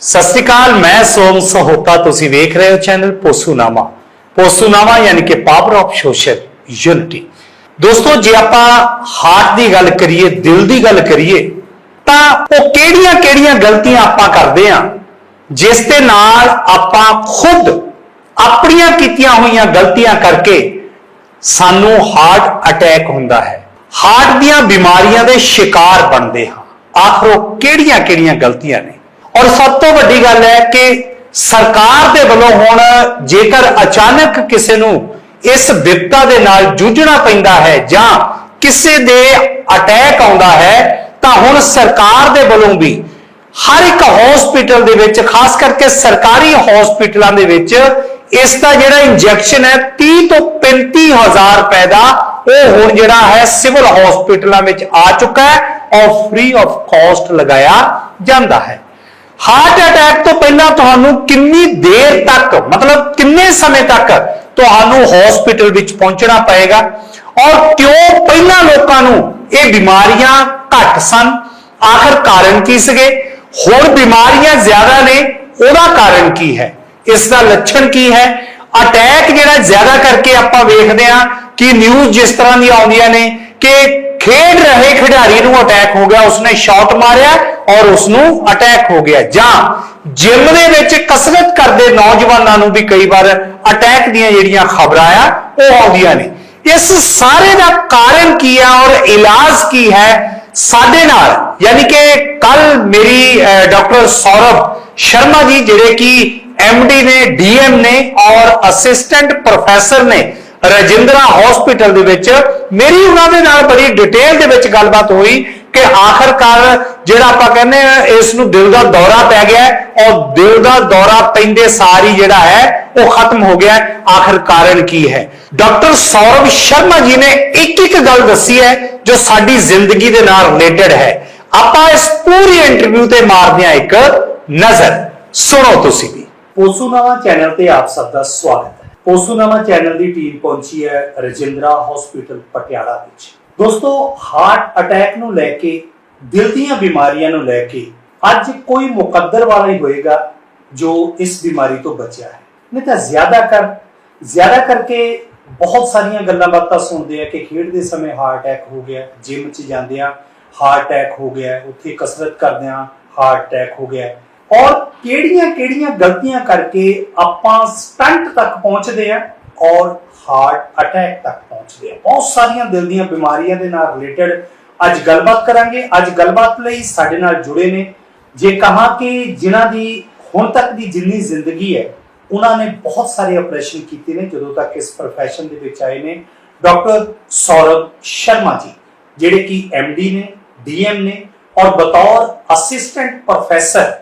ਸਤਿ ਸ਼੍ਰੀ ਅਕਾਲ, ਮੈਂ ਸੋਮ ਸਹੋਤਾ, ਤੁਸੀਂ ਵੇਖ ਰਹੇ ਹੋ ਚੈਨਲ ਪੋਸੂਨਾਮਾ। ਪੋਸੂਨਾਮਾ ਯਾਨੀ ਕਿ ਪਾਵਰ ਆਫ ਸੋਸ਼ਲ ਯੂਨਿਟੀ ਦੋਸਤੋ, ਜੇ ਆਪਾਂ ਹਾਰਟ ਦੀ ਗੱਲ ਕਰੀਏ, ਦਿਲ ਦੀ ਗੱਲ ਕਰੀਏ, ਤਾਂ ਉਹ ਕਿਹੜੀਆਂ-ਕਿਹੜੀਆਂ ਗਲਤੀਆਂ ਆਪਾਂ ਕਰਦੇ ਆ ਜਿਸ ਦੇ ਨਾਲ ਆਪਾਂ ਖੁਦ ਆਪਣੀਆਂ ਕੀਤੀਆਂ ਹੋਈਆਂ ਗਲਤੀਆਂ ਕਰਕੇ ਸਾਨੂੰ ਹਾਰਟ ਅਟੈਕ ਹੁੰਦਾ ਹੈ। ਹਾਰਟ ਦੀਆਂ ਬਿਮਾਰੀਆਂ ਦੇ ਸ਼ਿਕਾਰ ਬਣਦੇ ਹਾਂ। ਆਖਰੋ ਕਿਹੜੀਆਂ-ਕਿਹੜੀਆਂ ਗਲਤੀਆਂ ਨੇ? ਔਰ ਸਭ ਤੋਂ ਵੱਡੀ ਗੱਲ ਹੈ ਕਿ ਸਰਕਾਰ ਦੇ ਵੱਲੋਂ ਹੁਣ ਜੇਕਰ ਅਚਾਨਕ ਕਿਸੇ ਨੂੰ ਇਸ ਵਿਪਤਾ ਦੇ ਨਾਲ ਜੂਝਣਾ ਪੈਂਦਾ ਹੈ ਜਾਂ ਕਿਸੇ ਦੇ ਅਟੈਕ ਆਉਂਦਾ ਹੈ, ਤਾਂ ਹੁਣ ਸਰਕਾਰ ਦੇ ਵੱਲੋਂ ਵੀ ਹਰ ਇੱਕ ਹਸਪੀਟਲ ਦੇ ਵਿੱਚ, ਖਾਸ ਕਰਕੇ ਸਰਕਾਰੀ ਹਸਪੀਟਲਾਂ ਦੇ ਵਿੱਚ ਇਸ ਦਾ ਜਿਹੜਾ ਇੰਜੈਕਸ਼ਨ ਹੈ 30 ਤੋਂ 35 ਹਜ਼ਾਰ ਰੁਪਏ ਦਾ ਉਹ ਹੁਣ ਜਿਹੜਾ ਹੈ ਸਿਵਲ ਹਸਪੀਟਲਾਂ ਵਿੱਚ ਆ ਚੁੱਕਾ ਹੈ ਔਰ ਫ੍ਰੀ ਆਫ ਕਾਸਟ ਲਗਾਇਆ ਜਾਂਦਾ ਹੈ। ਹਾਰਟ ਅਟੈਕ ਤੋਂ ਪਹਿਲਾਂ ਤੁਹਾਨੂੰ ਕਿੰਨੀ ਦੇਰ ਤੱਕ, ਮਤਲਬ ਕਿੰਨੇ ਸਮੇਂ ਤੱਕ ਤੁਹਾਨੂੰ ਹਸਪੀਟਲ ਵਿੱਚ ਪਹੁੰਚਣਾ ਪਏਗਾ? ਔਰ ਕਿਉਂ ਪਹਿਲਾਂ ਲੋਕਾਂ ਨੂੰ ਇਹ ਬਿਮਾਰੀਆਂ ਘੱਟ ਸਨ? ਆਖਰ ਕਾਰਨ ਕੀ ਸੀਗੇ? ਹੁਣ ਬਿਮਾਰੀਆਂ ਜ਼ਿਆਦਾ ਨੇ, ਉਹਦਾ ਕਾਰਨ ਕੀ ਹੈ? ਇਸ ਦਾ ਲੱਛਣ ਕੀ ਹੈ? ਅਟੈਕ ਜਿਹੜਾ ਜ਼ਿਆਦਾ ਕਰਕੇ ਆਪਾਂ ਵੇਖਦੇ ਹਾਂ ਕਿ ਨਿਊਜ਼ ਜਿਸ ਤਰ੍ਹਾਂ ਦੀਆਂ ਆਉਂਦੀਆਂ ਨੇ ਕਿ ਖੇਡ ਰਹੇ ਖਿਡਾਰੀ ਨੂੰ ਅਟੈਕ ਹੋ ਗਿਆ, ਉਸਨੇ ਸ਼ਾਟ ਮਾਰਿਆ ਔਰ ਉਸ ਨੂੰ ਅਟੈਕ ਹੋ ਗਿਆ। ਜਾਂ ਜਿਮ ਦੇ ਵਿੱਚ ਕਸਰਤ ਕਰਦੇ ਨੌਜਵਾਨਾਂ ਨੂੰ ਵੀ ਕਈ ਵਾਰ ਅਟੈਕ ਦੀਆਂ ਜਿਹੜੀਆਂ ਖਬਰਾਂ ਆ, ਉਹ ਆਉਂਦੀਆਂ ਨੇ। ਇਸ ਸਾਰੇ ਦਾ ਕਾਰਨ ਕੀ ਹੈ ਔਰ ਇਲਾਜ ਕੀ ਹੈ? ਸਾਡੇ ਨਾਲ, ਯਾਨੀ ਕਿ ਕੱਲ ਮੇਰੀ ਡਾਕਟਰ ਸੌਰਭ ਸ਼ਰਮਾ ਜੀ, ਜਿਹੜੇ ਕਿ ਐਮਡੀ ਨੇ ਡੀਐਮ ਨੇ ਔਰ ਅਸਿਸਟੈਂਟ ਪ੍ਰੋਫੈਸਰ ਨੇ ਰਜਿੰਦਰਾ ਹਸਪੀਟਲ ਦੇ ਵਿੱਚ। ਮੇਰੀ ਉਹਨਾਂ ਦੇ ਨਾਲ ਬੜੀ ਡਿਟੇਲ ਦੇ ਵਿੱਚ ਗੱਲਬਾਤ ਹੋਈ ਕਿ ਆਖਰਕਾਰ ਜਿਹੜਾ ਆਪਾਂ ਕਹਿੰਦੇ ਆ ਇਸ ਨੂੰ ਦਿਲ ਦਾ ਦੌਰਾ ਪੈ ਗਿਆ ਔਰ ਦਿਲ ਦਾ ਦੌਰਾ ਪੈਂਦੇ ਸਾਰੀ ਜਿਹੜਾ ਹੈ, ਉਹ ਖਤਮ ਹੋ ਗਿਆ ਹੈ। ਆਖਰ ਕਾਰਨ ਕੀ ਹੈ? ਡਾਕਟਰ ਸੌਰਵ ਸ਼ਰਮਾ ਜੀ ਨੇ ਇੱਕ ਇੱਕ ਗੱਲ ਦੱਸੀ ਹੈ, ਜੋ ਸਾਡੀ ਜ਼ਿੰਦਗੀ ਦੇ ਨਾਲ ਰਿਲੇਟਡ ਹੈ। ਆਪਾਂ ਇਸ ਪੂਰੀ ਇੰਟਰਵਿਊ ਤੇ ਮਾਰਦੇ ਹਾਂ ਇੱਕ ਨਜ਼ਰ। ਸੁਣੋ ਤੁਸੀਂ ਵੀ। ਪੋਸੂਨਾਵਾ ਚੈਨਲ ਤੇ ਆਪ ਸਭ ਦਾ ਸਵਾਗਤ ਹੈ ਚੈਨਲ ਦੀ ਟੀਮ ਪਹੁੰਚੀ ਹੈ ਰਜਿੰਦਰਾ ਹਸਪੀਟਲ ਪਟਿਆਲਾ ਵਿੱਚ। ਦੋਸਤੋ ਹਾਰਟ ਅਟੈਕ ਨੂੰ ਲੈ ਕੇ, ਦਿਲ ਦੀਆਂ ਬਿਮਾਰੀਆਂ ਨੂੰ ਲੈ ਕੇ ਅੱਜ ਕੋਈ ਮੁਕੱਦਰ ਵਾਲਾ ਹੀ ਹੋਏਗਾ ਜੋ ਇਸ ਬਿਮਾਰੀ ਤੋਂ ਬਚਿਆ ਹੈ। ਨਹੀਂ ਤਾਂ ਜ਼ਿਆਦਾ ਕਰ, ਜ਼ਿਆਦਾ ਕਰਕੇ ਬਹੁਤ ਸਾਰੀਆਂ ਗੱਲਾਂ ਬਾਤਾਂ ਸੁਣਦੇ ਆ ਕਿ ਖੇਡਦੇ ਸਮੇਂ ਹਾਰਟ ਅਟੈਕ ਹੋ ਗਿਆ ਜਿਮ 'ਚ ਜਾਂਦੇ ਆ ਹਾਰਟ ਅਟੈਕ ਹੋ ਗਿਆ, ਉੱਥੇ ਕਸਰਤ ਕਰਦੇ ਆ ਹਾਰਟ ਅਟੈਕ ਹੋ ਗਿਆ। ਔਰ ਕਿਹੜੀਆਂ ਕਿਹੜੀਆਂ ਗਲਤੀਆਂ ਕਰਕੇ ਆਪਾਂ ਸਟੰਟ ਤੱਕ ਪਹੁੰਚਦੇ ਆ ਔਰ ਹਾਰਟ ਅਟੈਕ ਤੱਕ ਪਹੁੰਚਦੇ ਆ। ਬਹੁਤ ਸਾਰੀਆਂ ਦਿਲ ਦੀਆਂ ਬਿਮਾਰੀਆਂ ਦੇ ਨਾਲ ਰਿਲੇਟਡ ਅੱਜ ਗੱਲਬਾਤ ਕਰਾਂਗੇ। ਅੱਜ ਗੱਲਬਾਤ ਲਈ ਸਾਡੇ ਨਾਲ ਜੁੜੇ ਨੇ। ਜੇ ਕਹਾ ਕਿ ਜਿਨ੍ਹਾਂ ਦੀ ਹੁਣ ਤੱਕ ਦੀ ਜਿੰਨੀ ਜ਼ਿੰਦਗੀ ਹੈ, ਉਹਨਾਂ ਨੇ ਬਹੁਤ ਸਾਰੇ ਆਪਰੇਸ਼ਨ ਕੀਤੇ ਨੇ, ਜਦੋਂ ਤੱਕ ਇਸ profession ਦੇ ਵਿੱਚ ਆਏ ਨੇ। ਡਾਕਟਰ ਸੌਰਵ ਸ਼ਰਮਾ ਜੀ, ਜਿਹੜੇ ਕਿ ਡੀ ਨੇ ਡੀਐਮ ਨੇ ਔਰ ਬਤੌਰ ਅਸਿਸਟੈਂਟ ਪ੍ਰੋਫੈਸਰ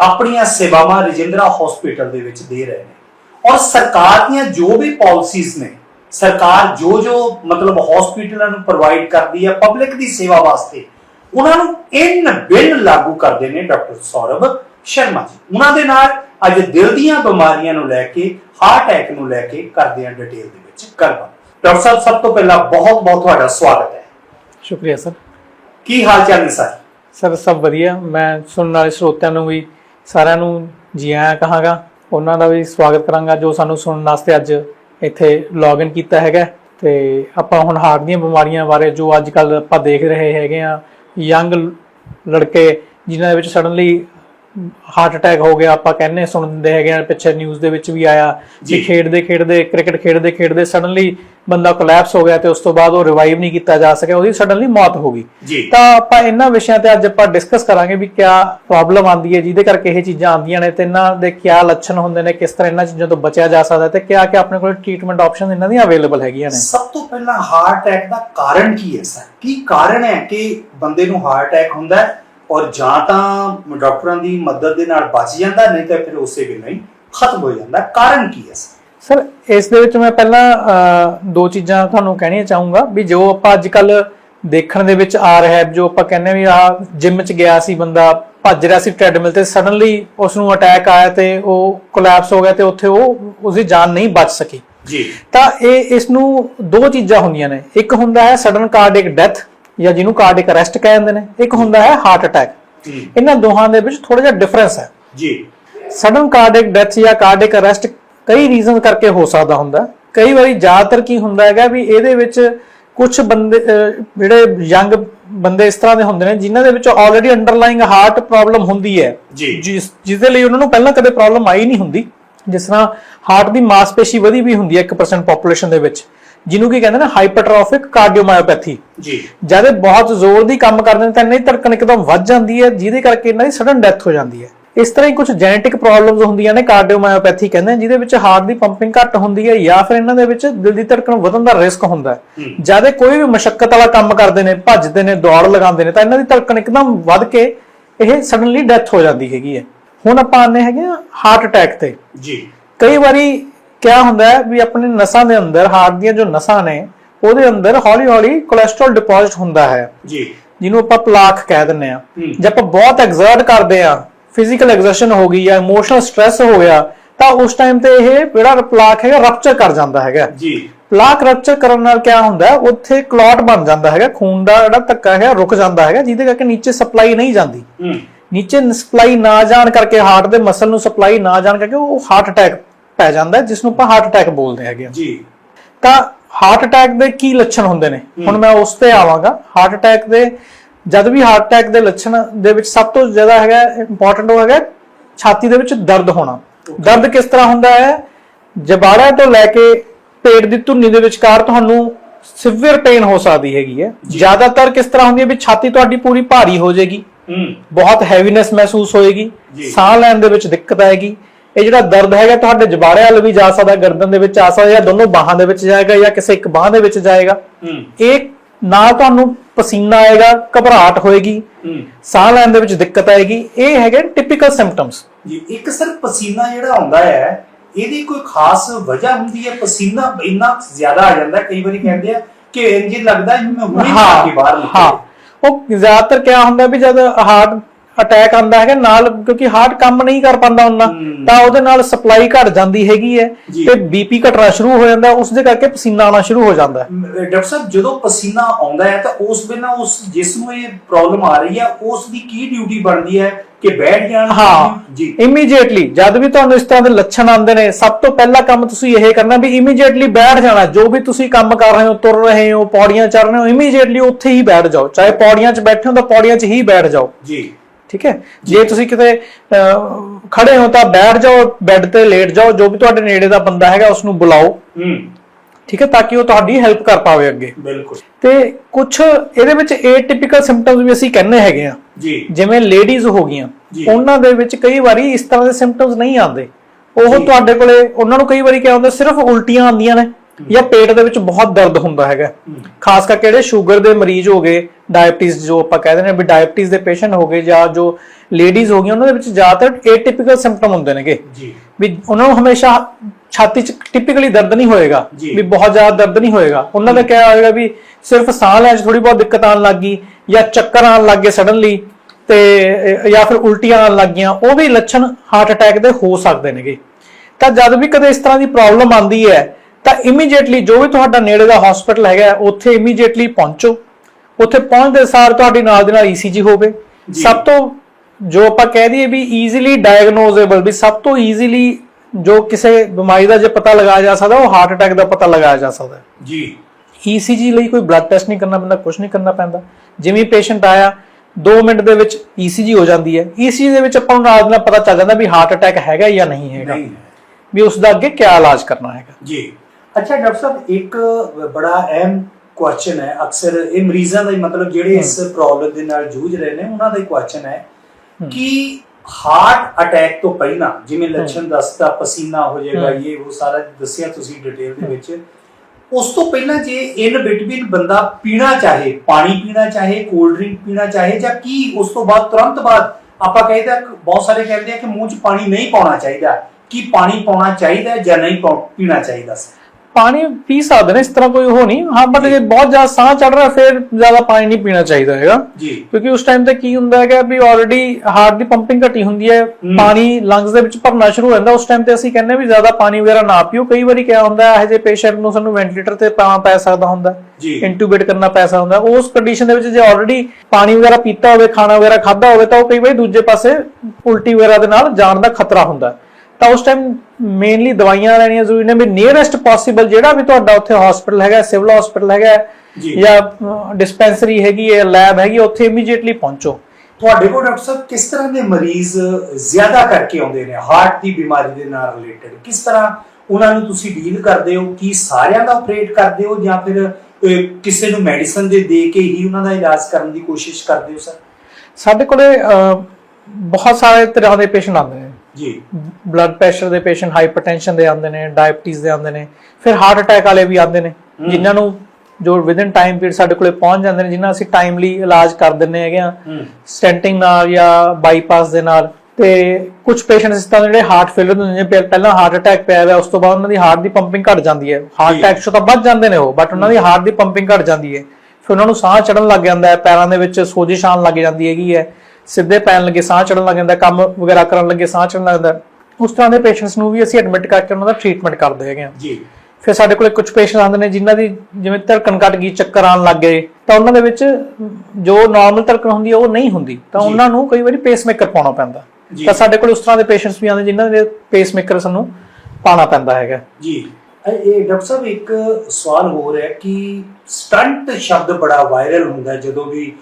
ਆਪਣੀਆਂ ਸੇਵਾਵਾਂ ਰਜਿੰਦਰਾ ਹਸਪੀਟਲ ਦੇ ਵਿੱਚ ਦੇ ਰਹੇ ਨੇ। ਔਰ ਸਰਕਾਰ ਦੀਆਂ ਜੋ ਵੀ ਪਾਲਿਸੀਜ਼ ਨੇ ਸਰਕਾਰ ਜੋ ਜੋ ਮਤਲਬ ਹਸਪੀਟਲਾਂ ਨੂੰ ਪ੍ਰੋਵਾਈਡ ਕਰਦੀ ਹੈ ਪਬਲਿਕ ਦੀ ਸੇਵਾ ਵਾਸਤੇ ਉਹਨਾਂ ਨੂੰ ਇਨ ਬਿਨ ਲਾਗੂ ਕਰਦੇ ਨੇ ਡਾਕਟਰ ਸੌਰਵ ਸ਼ਰਮਾ ਜੀ। ਉਹਨਾਂ ਦੇ ਨਾਲ ਅੱਜ ਦਿਲ ਦੀਆਂ ਬਿਮਾਰੀਆਂ ਨੂੰ ਲੈ ਕੇ ਹਾਰਟ ਅਟੈਕ ਨੂੰ ਲੈ ਕੇ ਕਰਦੇ ਹਾਂ ਡਿਟੇਲ ਦੇ ਵਿੱਚ ਗੱਲਬਾਤ। ਡਾਕਟਰ ਸਾਹਿਬ ਸਭ ਤੋਂ ਪਹਿਲਾਂ ਬਹੁਤ ਬਹੁਤ ਤੁਹਾਡਾ ਸਵਾਗਤ ਹੈ। ਸ਼ੁਕਰੀਆ ਸਰ। ਕੀ ਹਾਲ ਚਾਲ ਨੇ ਸਰ? ਸਰ ਸਭ ਵਧੀਆ। ਮੈਂ ਸੁਣਨ ਵਾਲੇ ਸਰੋਤਿਆਂ ਨੂੰ ਵੀ ਸਾਰਿਆਂ ਨੂੰ ਜੀ ਆਇਆਂ ਕਹਾਂਗਾ। ਉਹਨਾਂ ਦਾ ਵੀ ਸਵਾਗਤ ਕਰਾਂਗਾ ਜੋ ਸਾਨੂੰ ਸੁਣਨ ਵਾਸਤੇ ਅੱਜ ਇੱਥੇ ਲੌਗਇਨ ਕੀਤਾ ਹੈਗਾ। ਤੇ ਆਪਾਂ ਹੁਣ ਹਾਰਟ ਦੀਆਂ ਬਿਮਾਰੀਆਂ ਬਾਰੇ ਜੋ ਅੱਜ ਕੱਲ ਆਪਾਂ ਦੇਖ ਰਹੇ ਹੈਗੇ ਆ ਯੰਗ ਲੜਕੇ ਜਿਨ੍ਹਾਂ ਦੇ ਵਿੱਚ ਸਡਨਲੀ ਹਾਰਟ ਅਟੈਕ ਹੋ ਗਿਆ ਆਪਾਂ ਕਹਿੰਨੇ ਸੁਣਦੇ ਹੈਗੇ ਆ ਪਿੱਛੇ ਨਿਊਜ਼ ਦੇ ਵਿੱਚ ਵੀ ਆਇਆ। ਕਿ ਖੇਡਦੇ ਖੇਡਦੇ ਕ੍ਰਿਕਟ ਖੇਡਦੇ ਖੇਡਦੇ ਸਡਨਲੀ ਬੰਦਾ ਕੋਲੈਪਸ ਹੋ ਗਿਆ ਤੇ ਉਸ ਤੋਂ ਬਾਅਦ ਉਹ ਰਿਵਾਈਵ ਨਹੀਂ ਕੀਤਾ ਜਾ ਸਕਿਆ ਉਹਦੀ ਸਡਨਲੀ ਮੌਤ ਹੋ ਗਈ। ਤਾਂ ਆਪਾਂ ਇਹਨਾਂ ਵਿਸ਼ਿਆਂ ਤੇ ਅੱਜ ਆਪਾਂ ਡਿਸਕਸ ਕਰਾਂਗੇ ਵੀ ਕਿਆ ਪ੍ਰੋਬਲਮ ਆਉਂਦੀ ਹੈ ਜਿਹਦੇ ਕਰਕੇ ਇਹ ਚੀਜ਼ਾਂ ਆਉਂਦੀਆਂ ਨੇ ਤੇ ਇਹਨਾਂ ਦੇ ਕਿਆ ਲੱਛਣ ਹੁੰਦੇ ਨੇ ਕਿਸ ਤਰ੍ਹਾਂ ਇਹਨਾਂ ਚੀਜ਼ਾਂ ਤੋਂ ਬਚਿਆ ਜਾ ਸਕਦਾ ਤੇ ਕਿਆ ਕਿ ਆਪਣੇ ਕੋਲ ਟ੍ਰੀਟਮੈਂਟ ਆਪਸ਼ਨ ਇਹਨਾਂ ਦੀਆਂ ਅਵੇਲੇਬਲ ਹੈਗੀਆਂ ਨੇ। ਸਭ ਤੋਂ ਪਹਿਲਾਂ ਹਾਰਟ ਅਟੈਕ ਦਾ ਕਾਰਨ ਕੀ ਹੈ ਸਰ ਕੀ ਕਾਰਨ ਹੈ ਕਿ ਬੰਦੇ ਨੂੰ ਹਾਰਟ ਅਟੈਕ ਹੁੰਦਾ ਹੈ? ਔਰ ਜਾਂ ਤਾਂ ਡਾਕਟਰਾਂ ਦੀ ਮਦਦ ਦੇ ਨਾਲ ਬਚ ਜਾਂਦਾ ਨਹੀਂ ਤਾਂ ਫਿਰ ਉਸੇ ਵੇਲੇ ਹੀ ਖਤਮ ਹੋ ਜਾਂਦਾ। ਕਾਰਨ ਕੀ ਹੈ ਸਰ? ਇਸ ਦੇ ਵਿੱਚ ਮੈਂ ਪਹਿਲਾਂ ਦੋ ਚੀਜ਼ਾਂ ਤੁਹਾਨੂੰ ਕਹਿਣੀਆਂ ਚਾਹੂੰਗਾ ਵੀ ਜੋ ਆਪਾਂ ਅੱਜ ਕੱਲ ਦੇਖਣ ਦੇ ਵਿੱਚ ਆ ਰਿਹਾ ਹੈ ਜੋ ਆਪਾਂ ਕਹਿੰਦੇ ਵੀ ਆ ਜਿਮ 'ਚ ਗਿਆ ਸੀ ਬੰਦਾ ਭੱਜ ਰਿਹਾ ਸੀ ਟ੍ਰੈਡਮਿਲ ਤੇ ਸਡਨਲੀ ਉਸ ਨੂੰ ਅਟੈਕ ਆਇਆ ਤੇ ਉਹ ਕੋਲੈਪਸ ਹੋ ਗਿਆ ਤੇ ਉੱਥੇ ਉਹ ਉਸਦੀ ਜਾਨ ਨਹੀਂ ਬਚ ਸਕੀ। ਜੀ। ਤਾਂ ਇਹ ਇਸ ਨੂੰ ਦੋ ਚੀਜ਼ਾਂ ਹੁੰਦੀਆਂ ਨੇ। ਇੱਕ ਹੁੰਦਾ ਹੈ ਸਡਨ ਕਾਰਡਿਕ ਡੈਥ ਜਾਂ ਜਿਹਨੂੰ ਕਾਰਡਿਕ ਅਰੈਸਟ ਕਹਿੰਦੇ ਨੇ ਇੱਕ ਹੁੰਦਾ ਹੈ ਹਾਰਟ ਅਟੈਕ ਇਹਨਾਂ ਦੋਹਾਂ ਦੇ ਵਿੱਚ ਥੋੜਾ ਜਿਹਾ ਡਿਫਰੈਂਸ ਹੈ। ਜੀ। ਸਡਨ ਕਾਰਡਿਕ ਡੈਥ ਜਾਂ ਕਾਰਡਿਕ ਅਰੈਸਟ ਕਈ ਰੀਜ਼ਨ ਕਰਕੇ ਹੋ ਸਕਦਾ ਹੁੰਦਾ। ਕਈ ਵਾਰੀ ਜ਼ਿਆਦਾਤਰ ਕੀ ਹੁੰਦਾ ਹੈਗਾ ਵੀ ਇਹਦੇ ਵਿੱਚ ਕੁਝ ਬੰਦੇ ਜਿਹੜੇ ਯੰਗ ਬੰਦੇ ਇਸ ਤਰ੍ਹਾਂ ਦੇ ਹੁੰਦੇ ਨੇ ਜਿਨ੍ਹਾਂ ਦੇ ਵਿੱਚ ਆਲਰੇਡੀ ਅੰਡਰਲਾਈਂਗ ਹਾਰਟ ਪ੍ਰੋਬਲਮ ਹੁੰਦੀ ਹੈ। ਜਿਸ ਜਿਸ ਦੇ ਲਈ ਉਹਨਾਂ ਨੂੰ ਪਹਿਲਾਂ ਕਦੇ ਪ੍ਰੋਬਲਮ ਆਈ ਨਹੀਂ ਹੁੰਦੀ। ਜਿਸ ਤਰ੍ਹਾਂ ਹਾਰਟ ਦੀ ਮਾਸਪੇਸ਼ੀ ਵਧੀ ਵੀ ਹੁੰਦੀ ਹੈ 1% ਪੋਪੂਲੇਸ਼ਨ ਦੇ ਵਿੱਚ। ਜਿਹਨੂੰ ਕੀ ਕਹਿੰਦੇ ਨੇ ਹਾਈਪਰਟ੍ਰੋਫਿਕ ਕਾਰਡੀਓਮਾਇਓਪੈਥੀ ਜੀ। ਜਦ ਇਹ ਬਹੁਤ ਜ਼ੋਰ ਦੀ ਕੰਮ ਕਰਦੇ ਨੇ ਤਾਂ ਇਹਨਾਂ ਦੀ ਧੜਕਣ ਇੱਕਦਮ ਵੱਧ ਜਾਂਦੀ ਹੈ ਜਿਹਦੇ ਕਰਕੇ ਇਹਨਾਂ ਦੀ ਸਡਨ ਡੈਥ ਹੋ ਜਾਂਦੀ ਹੈ। ਇਸ ਤਰ੍ਹਾਂ ਹੀ ਕੁਝ ਜੈਨੇਟਿਕ ਪ੍ਰੋਬਲਮਸ ਹੁੰਦੀਆਂ ਨੇ ਕਾਰਡੀਓਮਾਇਓਪੈਥੀ ਕਹਿੰਦੇ ਨੇ ਜਿਹਦੇ ਵਿੱਚ ਹਾਰਟ ਦੀ ਪੰਪਿੰਗ ਘੱਟ ਹੁੰਦੀ ਹੈ ਜਾਂ ਫਿਰ ਇਹਨਾਂ ਦੇ ਵਿੱਚ ਦਿਲ ਦੀ ਧੜਕਣ ਵਧਣ ਦਾ ਰਿਸਕ ਹੁੰਦਾ ਹੈ। ਜਦ ਇਹ ਕੋਈ ਵੀ ਮਸ਼ੱਕਤ ਵਾਲਾ ਕੰਮ ਕਰਦੇ ਨੇ ਭੱਜਦੇ ਨੇ ਦੌੜ ਲਗਾਉਂਦੇ ਨੇ ਤਾਂ ਇਹਨਾਂ ਦੀ ਧੜਕਣ ਇੱਕਦਮ ਵੱਧ ਕੇ ਇਹ ਸਡਨਲੀ ਡੈਥ ਹੋ ਜਾਂਦੀ ਹੈਗੀ ਹੈ। ਹੁਣ ਆਪਾਂ ਆਨੇ ਹੈਗੇ ਆ ਹਾਰਟ ਅਟੈਕ ਤੇ। ਜੀ। ਕਈ ਵਾਰੀ ਕਿਆ ਹੁੰਦਾ ਹੈ ਵੀ ਆਪਣੇ ਨਸਾਂ ਦੇ ਅੰਦਰ ਹਾਰਟ ਦੀਆਂ ਜੋ ਨਸਾਂ ਨੇ ਉਹਦੇ ਅੰਦਰ ਹੌਲੀ-ਹੌਲੀ ਕੋਲੇਸਟ੍ਰੋਲ ਡਿਪੋਜ਼ਿਟ ਹੁੰਦਾ ਹੈ। ਜੀ। ਜਿਹਨੂੰ ਆਪਾਂ ਪਲਾਕ ਕਹਿ ਦਿੰਨੇ ਆ। ਜੇ ਆਪਾਂ ਬਹੁਤ ਐਗਜ਼ਰਟ ਕਰਦੇ ਆ ਫਿਜ਼ੀਕਲ ਐਗਜ਼ਰਸ਼ਨ ਹੋ ਗਈ ਜਾਂ ਇਮੋਸ਼ਨਲ ਸਟ੍ਰੈਸ ਹੋ ਗਿਆ ਤਾਂ ਉਸ ਟਾਈਮ ਤੇ ਇਹ ਜਿਹੜਾ ਪਲਾਕ ਹੈਗਾ ਰਪਚਰ ਕਰ ਜਾਂਦਾ ਹੈਗਾ। ਜੀ। ਪਲਾਕ ਰਪਚਰ ਕਰਨ ਨਾਲ ਕਿਆ ਹੁੰਦਾ ਉੱਥੇ ਕਲੌਟ ਬਣ ਜਾਂਦਾ ਹੈਗਾ ਖੂਨ ਦਾ ਜਿਹੜਾ ਧੱਕਾ ਹੈ ਰੁਕ ਜਾਂਦਾ ਹੈਗਾ ਜਿਹਦੇ ਕਰਕੇ ਨੀਚੇ ਸਪਲਾਈ ਨਹੀਂ ਜਾਂਦੀ। ਹੂੰ। ਨੀਚੇ ਸਪਲਾਈ ਨਾ ਜਾਣ ਕਰਕੇ ਹਾਰਟ ਦੇ ਮਸਲ ਨੂੰ ਸਪਲਾਈ ਨਾ ਜਾਣ ਕਰਕੇ ਉਹ ਹਾਰਟ ਅਟੈਕ ਪੈ ਜਾਂਦਾ ਜਿਸ ਨੂੰ ਆਪਾਂ ਹਾਰਟ ਅਟੈਕ ਬੋਲਦੇ ਹੈਗੇ ਆ ਜੀ। ਤਾਂ ਹਾਰਟ ਅਟੈਕ ਦੇ ਕੀ ਲੱਛਣ ਹੁੰਦੇ ਨੇ? ਹੁਣ ਮੈਂ ਉਸ ਤੇ ਆਵਾਂਗਾ। ਹਾਰਟ ਅਟੈਕ ਦੇ ਜਦ ਵੀ ਹਾਰਟ ਅਟੈਕ ਦੇ ਲੱਛਣ ਦੇ ਵਿੱਚ ਸਭ ਤੋਂ ਜ਼ਿਆਦਾ ਹੈਗਾ ਇੰਪੋਰਟੈਂਟ ਉਹ ਹੈਗਾ ਛਾਤੀ ਦੇ ਵਿੱਚ ਦਰਦ ਹੋਣਾ। ਦਰਦ ਕਿਸ ਤਰ੍ਹਾਂ ਹੁੰਦਾ ਹੈ? ਜਬਾੜਾ ਤੋਂ ਲੈ ਕੇ ਪੇਟ ਦੀ ਧੁੰਨੀ ਦੇ ਵਿਚਕਾਰ ਤੁਹਾਨੂੰ ਸਿਵੀਅਰ ਪੇਨ ਹੋ ਸਕਦੀ ਹੈਗੀ ਹੈ। ਜ਼ਿਆਦਾਤਰ ਕਿਸ ਤਰ੍ਹਾਂ ਹੁੰਦੀ ਹੈ ਵੀ ਛਾਤੀ ਤੁਹਾਡੀ ਪੂਰੀ ਭਾਰੀ ਹੋ ਜਾਏਗੀ। ਬਹੁਤ ਹੈਵੀਨੈਸ ਮਹਿਸੂਸ ਹੋਏਗੀ। ਸਾਹ ਲੈਣ ਦੇ ਵਿੱਚ ਦਿੱਕਤ ਆਏਗੀ। ਇਹ ਜਿਹੜਾ ਦਰਦ ਹੈਗਾ ਤੁਹਾਡੇ ਜਬਾੜੇ ਵੱਲ ਵੀ ਜਾ ਸਕਦਾ ਗਰਦਨ ਦੇ ਵਿੱਚ ਆ ਸਕਦਾ ਜਾਂ ਦੋਨੋਂ ਬਾਹਾਂ ਦੇ ਵਿੱਚ ਜਾਏਗਾ ਜਾਂ ਕਿਸੇ ਇੱਕ ਬਾਹ ਦੇ ਵਿੱਚ ਜਾਏਗਾ। ਇਹ ਨਾਲ ਤੁਹਾਨੂੰ ਪਸੀਨਾ ਆਏਗਾ ਘਬਰਾਹਟ ਹੋਏਗੀ ਸਾਹ ਲੈਣ ਦੇ ਵਿੱਚ ਦਿੱਕਤ ਆਏਗੀ। ਇਹ ਹੈਗੇ ਟਿਪੀਕਲ ਸਿੰਪਟਮਸ ਜੀ ਇੱਕ ਸਰ ਪਸੀਨਾ ਜਿਹੜਾ ਆਉਂਦਾ ਹੈ ਇਹਦੀ ਕੋਈ ਖਾਸ ਵਜ੍ਹਾ ਹੁੰਦੀ ਹੈ? ਪਸੀਨਾ ਇੰਨਾ ਜ਼ਿਆਦਾ ਆ ਜਾਂਦਾ ਕਈ ਵਾਰੀ ਕਹਿੰਦੇ ਆ ਕਿ ਇੰਜ ਲੱਗਦਾ ਜਿਵੇਂ ਹੁਣੇ ਬਾਹਰ ਨਿਕਲੇ। ਹਾਂ। ਉਹ ਜ਼ਿਆਦਾਤਰ ਕਿਆ ਹੁੰਦਾ ਵੀ ਜਦ ਹਾਰਟ ਅਟੈਕ ਆਉਂਦਾ ਹੈਗਾ ਨਾਲ ਕਿਉਂਕਿ ਹਾਰਟ ਕੰਮ ਨਹੀਂ ਕਰ ਪਾਉਂਦਾ ਉਹਨਾਂ। ਤਾਂ ਉਹਦੇ ਨਾਲ ਸਪਲਾਈ ਘਟ ਜਾਂਦੀ ਹੈਗੀ ਹੈ। ਤੇ ਬੀਪੀ ਘਟਣਾ ਸ਼ੁਰੂ ਹੋ ਜਾਂਦਾ ਉਸ ਦੇ ਕਰਕੇ ਪਸੀਨਾ ਆਉਣਾ ਸ਼ੁਰੂ ਹੋ ਜਾਂਦਾ ਡਾਕਟਰ ਸਾਹਿਬ ਜਦੋਂ ਪਸੀਨਾ ਆਉਂਦਾ ਹੈ ਤਾਂ ਉਸ ਵੇਲੇ ਉਸ ਜਿਸ ਨੂੰ ਇਹ ਪ੍ਰੋਬਲਮ ਆ ਰਹੀ ਹੈ ਉਸ ਦੀ ਕੀ ਡਿਊਟੀ ਬਣਦੀ ਹੈ ਕਿ ਬੈਠ ਜਾਣ? ਹਾਂ ਜੀ। ਇਮੀਡੀਏਟਲੀ ਜਦ ਵੀ ਤੁਹਾਨੂੰ ਇਸ ਤਰ੍ਹਾਂ ਦੇ ਲੱਛਣ ਆਉਂਦੇ ਨੇ ਸਭ ਤੋਂ ਪਹਿਲਾ ਕੰਮ ਤੁਸੀਂ ਇਹ ਕਰਨਾ ਵੀ ਇਮੀਡੀਏਟਲੀ ਬੈਠ ਜਾਣਾ ਜੋ ਵੀ ਤੁਸੀਂ ਕੰਮ ਕਰ ਰਹੇ ਹੋ ਤੁਰ ਰਹੇ ਹੋ ਪੌੜੀਆਂ ਚੜ ਰਹੇ ਹੋ ਇਮੀਡੀਏਟਲੀ ਉੱਥੇ ਹੀ ਬੈਠ ਜਾਓ ਚਾਹੇ ਪੌੜੀਆਂ 'ਚ ਬੈਠੇ ਹੋ ਤਾਂ ਪੌੜੀਆਂ 'ਚ ਹੀ ਬੈਠ ਜਾਓ। ਜੀ। ਠੀਕ ਹੈ? ਜੇ ਤੁਸੀਂ ਕਿਤੇ ਖੜੇ ਹੋ ਤਾਂ ਬੈਠ ਜਾਓ ਬੈੱਡ ਤੇ ਲੇਟ ਜਾਓ ਜੋ ਵੀ ਤੁਹਾਡੇ ਨੇੜੇ ਦਾ ਬੰਦਾ ਹੈਗਾ ਉਸ ਨੂੰ ਬੁਲਾਓ। ਹੂੰ। ਠੀਕ ਹੈ? ਤਾਂ ਕਿ ਉਹ ਤੁਹਾਡੀ ਹੈਲਪ ਕਰ ਪਾਵੇ ਅੱਗੇ। ਬਿਲਕੁਲ। ਤੇ ਕੁਝ ਇਹਦੇ ਵਿੱਚ ਏਟਿਪੀਕਲ ਸਿੰਪਟਮਸ ਵੀ ਅਸੀਂ ਕਹਿੰਦੇ ਹੈਗੇ ਆ ਜੀ। ਜਿਵੇਂ ਲੇਡੀਜ਼ ਹੋ ਗਈਆਂ। ਉਹਨਾਂ ਦੇ ਵਿੱਚ ਕਈ ਵਾਰੀ ਇਸ ਤਰ੍ਹਾਂ ਦੇ ਸਿੰਪਟਮਸ ਨਹੀਂ ਆਉਂਦੇ। ਉਹ। ਤੁਹਾਡੇ ਕੋਲੇ ਉਹਨਾਂ ਨੂੰ ਕਈ ਵਾਰੀ ਕੀ ਹੁੰਦਾ ਸਿਰਫ ਉਲਟੀਆਂ ਆਉਂਦੀਆਂ ਨੇ। ਜਾਂ ਪੇਟ ਦੇ ਵਿੱਚ ਬਹੁਤ ਦਰਦ ਹੁੰਦਾ ਹੈਗਾ। ਖਾਸ ਕਰਕੇ ਜਿਹੜੇ ਸ਼ੂਗਰ ਦੇ ਮਰੀਜ਼ ਹੋ ਗਏ ਡਾਇਬਟੀਜ਼ ਜੋ ਆਪਾਂ ਕਹਿੰਦੇ ਨੇ ਵੀ ਡਾਇਬਟੀਜ਼ ਦੇ ਪੇਸ਼ੈਂਟ ਹੋ ਗਏ ਜਾਂ ਜੋ ਲੇਡੀਜ਼ ਹੋ ਗਈਆਂ ਉਹਨਾਂ ਦੇ ਵਿੱਚ ਜ਼ਿਆਦਾਤਰ ਏਟਿਪੀਕਲ ਸਿੰਪਟਮ ਹੁੰਦੇ ਨੇਗੇ। ਜੀ। ਵੀ ਉਹਨਾਂ ਨੂੰ ਹਮੇਸ਼ਾ ਛਾਤੀ 'ਚ ਟਿਪੀਕਲੀ ਦਰਦ ਨਹੀਂ ਹੋਏਗਾ। ਵੀ ਬਹੁਤ ਜ਼ਿਆਦਾ ਦਰਦ ਨਹੀਂ ਹੋਏਗਾ। ਉਹਨਾਂ ਦਾ ਕਿਹਾ ਹੋਏਗਾ ਵੀ ਸਿਰਫ ਸਾਹ ਲੈਣ 'ਚ ਥੋੜੀ ਬਹੁਤ ਦਿੱਕਤ ਆਉਣ ਲੱਗ ਗਈ ਜਾਂ ਚੱਕਰ ਆਉਣ ਲੱਗ ਗਏ ਸਡਨਲੀ ਤੇ ਜਾਂ ਫਿਰ ਉਲਟੀਆਂ ਲੱਗ ਗਈਆਂ ਉਹ ਵੀ ਲੱਛਣ ਹਾਰਟ ਅਟੈਕ ਦੇ ਹੋ ਸਕਦੇ ਨੇਗੇ। ਤਾਂ ਜਦ ਵੀ ਕਦੇ ਇਸ ਤਰ੍ਹਾਂ ਦੀ ਪ੍ਰੋਬਲਮ ਆਉਂਦੀ ਹੈ ਤਾਂ ਇਮੀਡੀਏਟਲੀ ਜੋ ਵੀ ਤੁਹਾਡਾ ਨੇੜੇ ਦਾ ਹਸਪੀਟਲ ਹੈਗਾ ਉੱਥੇ ਇਮੀਡੀਏਟਲੀ ਪਹੁੰਚੋ। ਉੱਥੇ ਪਹੁੰਚਦੇ ਸਾਰ ਤੁਹਾਡੀ ਨਾਲ ਦੀ ਨਾਲ ECG ਹੋਵੇ। ਸਭ ਤੋਂ ਜੋ ਆਪਾਂ ਕਹਿ ਦਈਏ ਵੀ ਈਜ਼ੀਲੀ ਡਾਇਗਨੋਜ਼ੇਬਲ ਵੀ ਸਭ ਤੋਂ ਈਜ਼ੀਲੀ ਜੋ ਕਿਸੇ ਬਿਮਾਰੀ ਦਾ ਜੇ ਪਤਾ ਲਗਾਇਆ ਜਾ ਸਕਦਾ ਉਹ ਹਾਰਟ ਅਟੈਕ ਦਾ ਪਤਾ ਲਗਾਇਆ ਜਾ ਸਕਦਾ। ਜੀ। ECG ਲਈ ਕੋਈ ਬਲੱਡ ਟੈਸਟ ਨਹੀਂ ਕਰਨਾ ਪੈਂਦਾ ਕੁਝ ਨਹੀਂ ਕਰਨਾ ਪੈਂਦਾ। ਜਿਵੇਂ ਪੇਸ਼ੈਂਟ ਆਇਆ 2 ਮਿੰਟ ਦੇ ਵਿੱਚ ECG ਹੋ ਜਾਂਦੀ ਹੈ। ECG ਦੇ ਵਿੱਚ ਆਪਾਂ ਨੂੰ ਨਾਲ ਦੀ ਨਾਲ ਪਤਾ ਚੱਲ ਜਾਂਦਾ ਵੀ ਹਾਰਟ ਅਟੈਕ ਹੈਗਾ ਜਾਂ ਨਹੀਂ ਹੈਗਾ। ਵੀ ਉਸ ਦਾ ਅੱਗੇ ਕਿਆ ਇਲਾਜ ਕਰਨਾ ਹੈਗਾ। ਜੀ। ਅੱਛਾ ਡਾਕਟਰ ਸਾਹਿਬ ਇੱਕ ਬੜਾ ਅਹਿਮ ਕੁਐਸਚਨ ਹੈ। ਅਕਸਰ ਇਹ ਮਰੀਜ਼ਾਂ ਦਾ ਹੀ ਮਤਲਬ ਜਿਹੜੇ ਇਸ ਪ੍ਰੋਬਲਮ ਦੇ ਨਾਲ ਜੂਝ ਰਹੇ ਨੇ ਉਹਨਾਂ ਦਾ ਹੀ ਕੁਐਸਚਨ ਹੈ ਕਿ ਹਾਰਟ ਅਟੈਕ ਤੋਂ ਪਹਿਲਾਂ ਜਿਵੇਂ ਲੱਛਣ ਦੱਸਦਾ ਪਸੀਨਾ ਹੋ ਜਾਏਗਾ। ਇਹ ਉਹ ਸਾਰਾ ਦੱਸਿਆ ਤੁਸੀਂ ਡਿਟੇਲ ਦੇ ਵਿੱਚ। ਉਸ ਤੋਂ ਪਹਿਲਾਂ ਜੇ ਇਨ ਬਿਟਵੀਨ ਬੰਦਾ ਪੀਣਾ ਚਾਹੇ ਪਾਣੀ ਪੀਣਾ ਚਾਹੇ ਕੋਲਡ ਡਰਿੰਕ ਪੀਣਾ ਚਾਹੇ ਜਾਂ ਕੀ ਉਸ ਤੋਂ ਬਾਅਦ ਤੁਰੰਤ ਬਾਅਦ ਆਪਾਂ ਕਹਿੰਦੇ ਆ ਬਹੁਤ ਸਾਰੇ ਕਹਿੰਦੇ ਆ ਕਿ ਮੂੰਹ 'ਚ ਪਾਣੀ ਨਹੀਂ ਪਾਉਣਾ ਚਾਹੀਦਾ। ਕੀ ਪਾਣੀ ਪਾਉਣਾ ਚਾਹੀਦਾ ਜਾਂ ਨਹੀਂ ਪੀਣਾ ਚਾਹੀਦਾ ਪਾਣੀ ਪੀ ਸਕਦੇ ਨੇ ਇਸ ਤਰ੍ਹਾਂ ਕੋਈ ਉਹ ਨਹੀਂ। ਹਾਂ ਬਟ ਜੇ ਬਹੁਤ ਜ਼ਿਆਦਾ ਸਾਹ ਚੜ ਰਿਹਾ ਫਿਰ ਜ਼ਿਆਦਾ ਪਾਣੀ ਨਹੀਂ ਪੀਣਾ ਚਾਹੀਦਾ ਹੈਗਾ। ਜੀ। ਕਿਉਂਕਿ ਉਸ ਟਾਈਮ ਤੇ ਕੀ ਹੁੰਦਾ ਹੈਗਾ ਵੀ ਆਲਰੇਡੀ ਹਾਰਟ ਦੀ ਪੰਪਿੰਗ ਘਟੀ ਹੁੰਦੀ ਹੈ ਪਾਣੀ ਲੰਗਸ ਦੇ ਵਿੱਚ ਭਰਨਾ ਸ਼ੁਰੂ ਹੋ ਜਾਂਦਾ। ਉਸ ਟਾਈਮ ਤੇ ਅਸੀਂ ਕਹਿੰਦੇ ਹਾਂ ਵੀ ਜ਼ਿਆਦਾ ਪਾਣੀ ਵਗੈਰਾ ਨਾ ਪੀਓ। ਕਈ ਵਾਰੀ ਕਿਆ ਹੁੰਦਾ ਹੈ ਜਿਹੇ ਪੇਸ਼ੈਂਟ ਨੂੰ ਸਾਨੂੰ ਵੈਂਟੀਲੇਟਰ ਤੇ ਪਾਣਾ ਪੈ ਸਕਦਾ ਹੁੰਦਾ। ਜੀ। ਇੰਟੂਬੇਟ ਕਰਨਾ ਪੈ ਸਕਦਾ ਹੁੰਦਾ। ਉਸ ਕੰਡੀਸ਼ਨ ਦੇ ਵਿੱਚ ਜੇ ਆਲਰੇਡੀ ਪਾਣੀ ਵਗੈਰਾ ਪੀਤਾ ਹੋਵੇ ਖਾਣਾ ਵਗੈਰਾ ਖਾਦਾ ਹੋਵੇ ਤਾਂ ਉਹ ਕਈ ਵਾਰੀ ਦੂਜੇ ਪਾਸੇ ਉਲਟੀ ਵਗੈਰਾ ਦੇ ਨਾਲ ਜਾਣ ਦਾ ਖਤਰਾ ਹੁੰਦਾ। ਤਾਂ ਉਸ ਟਾਈਮ ਮੇਨਲੀ ਦਵਾਈਆਂ ਲੈਣੀਆਂ ਜ਼ਰੂਰੀ ਨੇ ਵੀ ਨੀਅਰੈਸਟ ਪੋਸੀਬਲ ਜਿਹੜਾ ਵੀ ਤੁਹਾਡਾ ਉੱਥੇ ਹਸਪੀਟਲ ਹੈਗਾ ਸਿਵਲ ਹਸਪੀਟਲ ਹੈਗਾ ਜੀ। ਡਿਸਪੈਂਸਰੀ ਹੈਗੀ ਹੈ ਲੈਬ ਹੈਗੀ ਉੱਥੇ ਇਮੀਡੀਏਟਲੀ ਪਹੁੰਚੋ। ਤੁਹਾਡੇ ਕੋਲ ਡਾਕਟਰ ਸਾਹਿਬ ਕਿਸ ਤਰ੍ਹਾਂ ਦੇ ਮਰੀਜ਼ ਜ਼ਿਆਦਾ ਕਰਕੇ ਆਉਂਦੇ ਨੇ? ਹਾਰਟ ਦੀ ਬਿਮਾਰੀ ਦੇ ਨਾਲ ਰਿਲੇਟਡ ਕਿਸ ਤਰ੍ਹਾਂ ਉਹਨਾਂ ਨੂੰ ਤੁਸੀਂ ਡੀਲ ਕਰਦੇ ਹੋ? ਕੀ ਸਾਰਿਆਂ ਦਾ ਆਪਰੇਟ ਕਰਦੇ ਹੋ? ਜਾਂ ਫਿਰ ਕਿਸੇ ਨੂੰ ਮੈਡੀਸਨ ਦੇ ਦੇ ਕੇ ਹੀ ਉਹਨਾਂ ਦਾ ਇਲਾਜ ਕਰਨ ਦੀ ਕੋਸ਼ਿਸ਼ ਕਰਦੇ ਹੋ ਸਰ ਸਾਡੇ ਕੋਲੇ ਬਹੁਤ ਸਾਰੇ ਤਰ੍ਹਾਂ ਦੇ ਪੇਸ਼ੈਂਟ ਆਉਂਦੇ ਨੇ। ਜੀ। ਬਲੱਡ ਪ੍ਰੈਸ਼ਰ ਦੇ ਪੇਸ਼ੈਂਟ ਹਾਈਪਰਟੈਂਸ਼ਨ ਦੇ ਆਉਂਦੇ ਨੇ ਡਾਇਬੀਟੀਜ਼ ਦੇ ਆਉਂਦੇ ਨੇ ਫਿਰ ਹਾਰਟ ਅਟੈਕ ਵਾਲੇ ਵੀ ਆਉਂਦੇ ਨੇ ਜਿਨ੍ਹਾਂ ਨੂੰ ਜੋ ਵਿਦਿਨ ਟਾਈਮ ਪੀਰੀਅਡ ਸਾਡੇ ਕੋਲੇ ਪਹੁੰਚ ਜਾਂਦੇ ਨੇ ਜਿਨ੍ਹਾਂ ਅਸੀਂ ਟਾਈਮਲੀ ਇਲਾਜ ਕਰ ਦਿੰਨੇ ਹੈਗੇ ਆ ਸਟੈਂਟਿੰਗ ਨਾਲ ਜਾਂ ਬਾਈਪਾਸ ਦੇ ਨਾਲ। ਤੇ ਕੁਝ ਪੇਸ਼ੈਂਟਸ ਇਸ ਤਰ੍ਹਾਂ ਜਿਹੜੇ ਹਾਰਟ ਫੇਲਰ ਹੁੰਦੇ ਨੇ ਪਹਿ- ਪਹਿਲਾਂ ਹਾਰਟ ਅਟੈਕ ਪਿਆ ਹੋਇਆ ਉਸ ਤੋਂ ਬਾਅਦ ਉਹਨਾਂ ਦੀ ਹਾਰਟ ਦੀ ਪੰਪਿੰਗ ਘਟ ਜਾਂਦੀ ਹੈ। ਹਾਰਟ। ਅਟੈਕ ਤੋਂ ਤਾਂ ਬਚ ਜਾਂਦੇ ਨੇ ਉਹ ਬਟ ਉਹਨਾਂ ਦੀ ਹਾਰਟ ਦੀ ਪੰਪਿੰਗ ਘਟ ਜਾਂਦੀ ਹੈ। ਫਿਰ ਉਹਨਾਂ ਨੂੰ ਸਾਹ ਚੜਨ ਲੱਗ ਜਾਂਦਾ ਹੈ ਪੈਰਾਂ ਦੇ ਵਿੱਚ ਸੋਜਿਸ਼ ਆਉਣ ਲੱਗ ਜਾਂਦੀ ਹੈਗੀ ਹੈ। ਸਿੱਧੇ ਪੈਣ ਲੱਗੇ ਸਾਹ ਚੜਨ ਲੱਗ ਜਾਂਦਾ ਕੰਮ ਵਗੈਰਾ ਕਰਨ ਲੱਗੇ ਸਾਹ ਚੜਨ ਲੱਗ ਜਾਂਦਾ ਹੈ। ਉਸ ਤਰ੍ਹਾਂ ਦੇ ਪੇਸ਼ੈਂਟਸ ਨੂੰ ਵੀ ਅਸੀਂ ਐਡਮਿਟ ਕਰਕੇ ਉਹਨਾਂ ਦਾ ਟ੍ਰੀਟਮੈਂਟ ਕਰਦੇ ਹੈਗੇ ਹਾਂ ਜੀ ਫਿਰ ਸਾਡੇ ਕੋਲੇ ਕੁਝ ਪੇਸ਼ੈਂਟ ਆਉਂਦੇ ਨੇ ਜਿਨ੍ਹਾਂ ਦੀ ਜਿਵੇਂ ਧੜਕਣ ਘਟ ਗਈ ਚੱਕਰ ਆਉਣ ਲੱਗ ਗਏ ਤਾਂ ਉਹਨਾਂ ਦੇ ਵਿੱਚ ਜੋ ਨਾਰਮਲ ਧੜਕਣ ਹੁੰਦੀ ਹੈ ਉਹ ਨਹੀਂ ਹੁੰਦੀ ਤਾਂ। ਉਹਨਾਂ ਨੂੰ ਕਈ ਵਾਰੀ ਪੇਸਮੇਕਰ ਪਾਉਣਾ ਪੈਂਦਾ। ਤਾਂ ਸਾਡੇ ਕੋਲ ਉਸ ਤਰ੍ਹਾਂ ਦੇ ਪੇਸ਼ੈਂਟਸ ਵੀ ਆਉਂਦੇ ਜਿਨ੍ਹਾਂ ਦੇ ਪੇਸਮੇਕਰ ਸਾਨੂੰ ਪਾਉਣਾ ਪੈਂਦਾ ਹੈਗਾ ਜੀ ਇਹ ਡਾਕਟਰ ਸਾਹਿਬ ਇੱਕ ਸਵਾਲ ਹੋ ਰਿਹਾ ਕਿ ਸਟੰਟ ਸ਼ਬਦ ਬੜਾ ਵਾਇਰਲ ਹੁੰਦਾ ਜਦੋਂ ਵੀ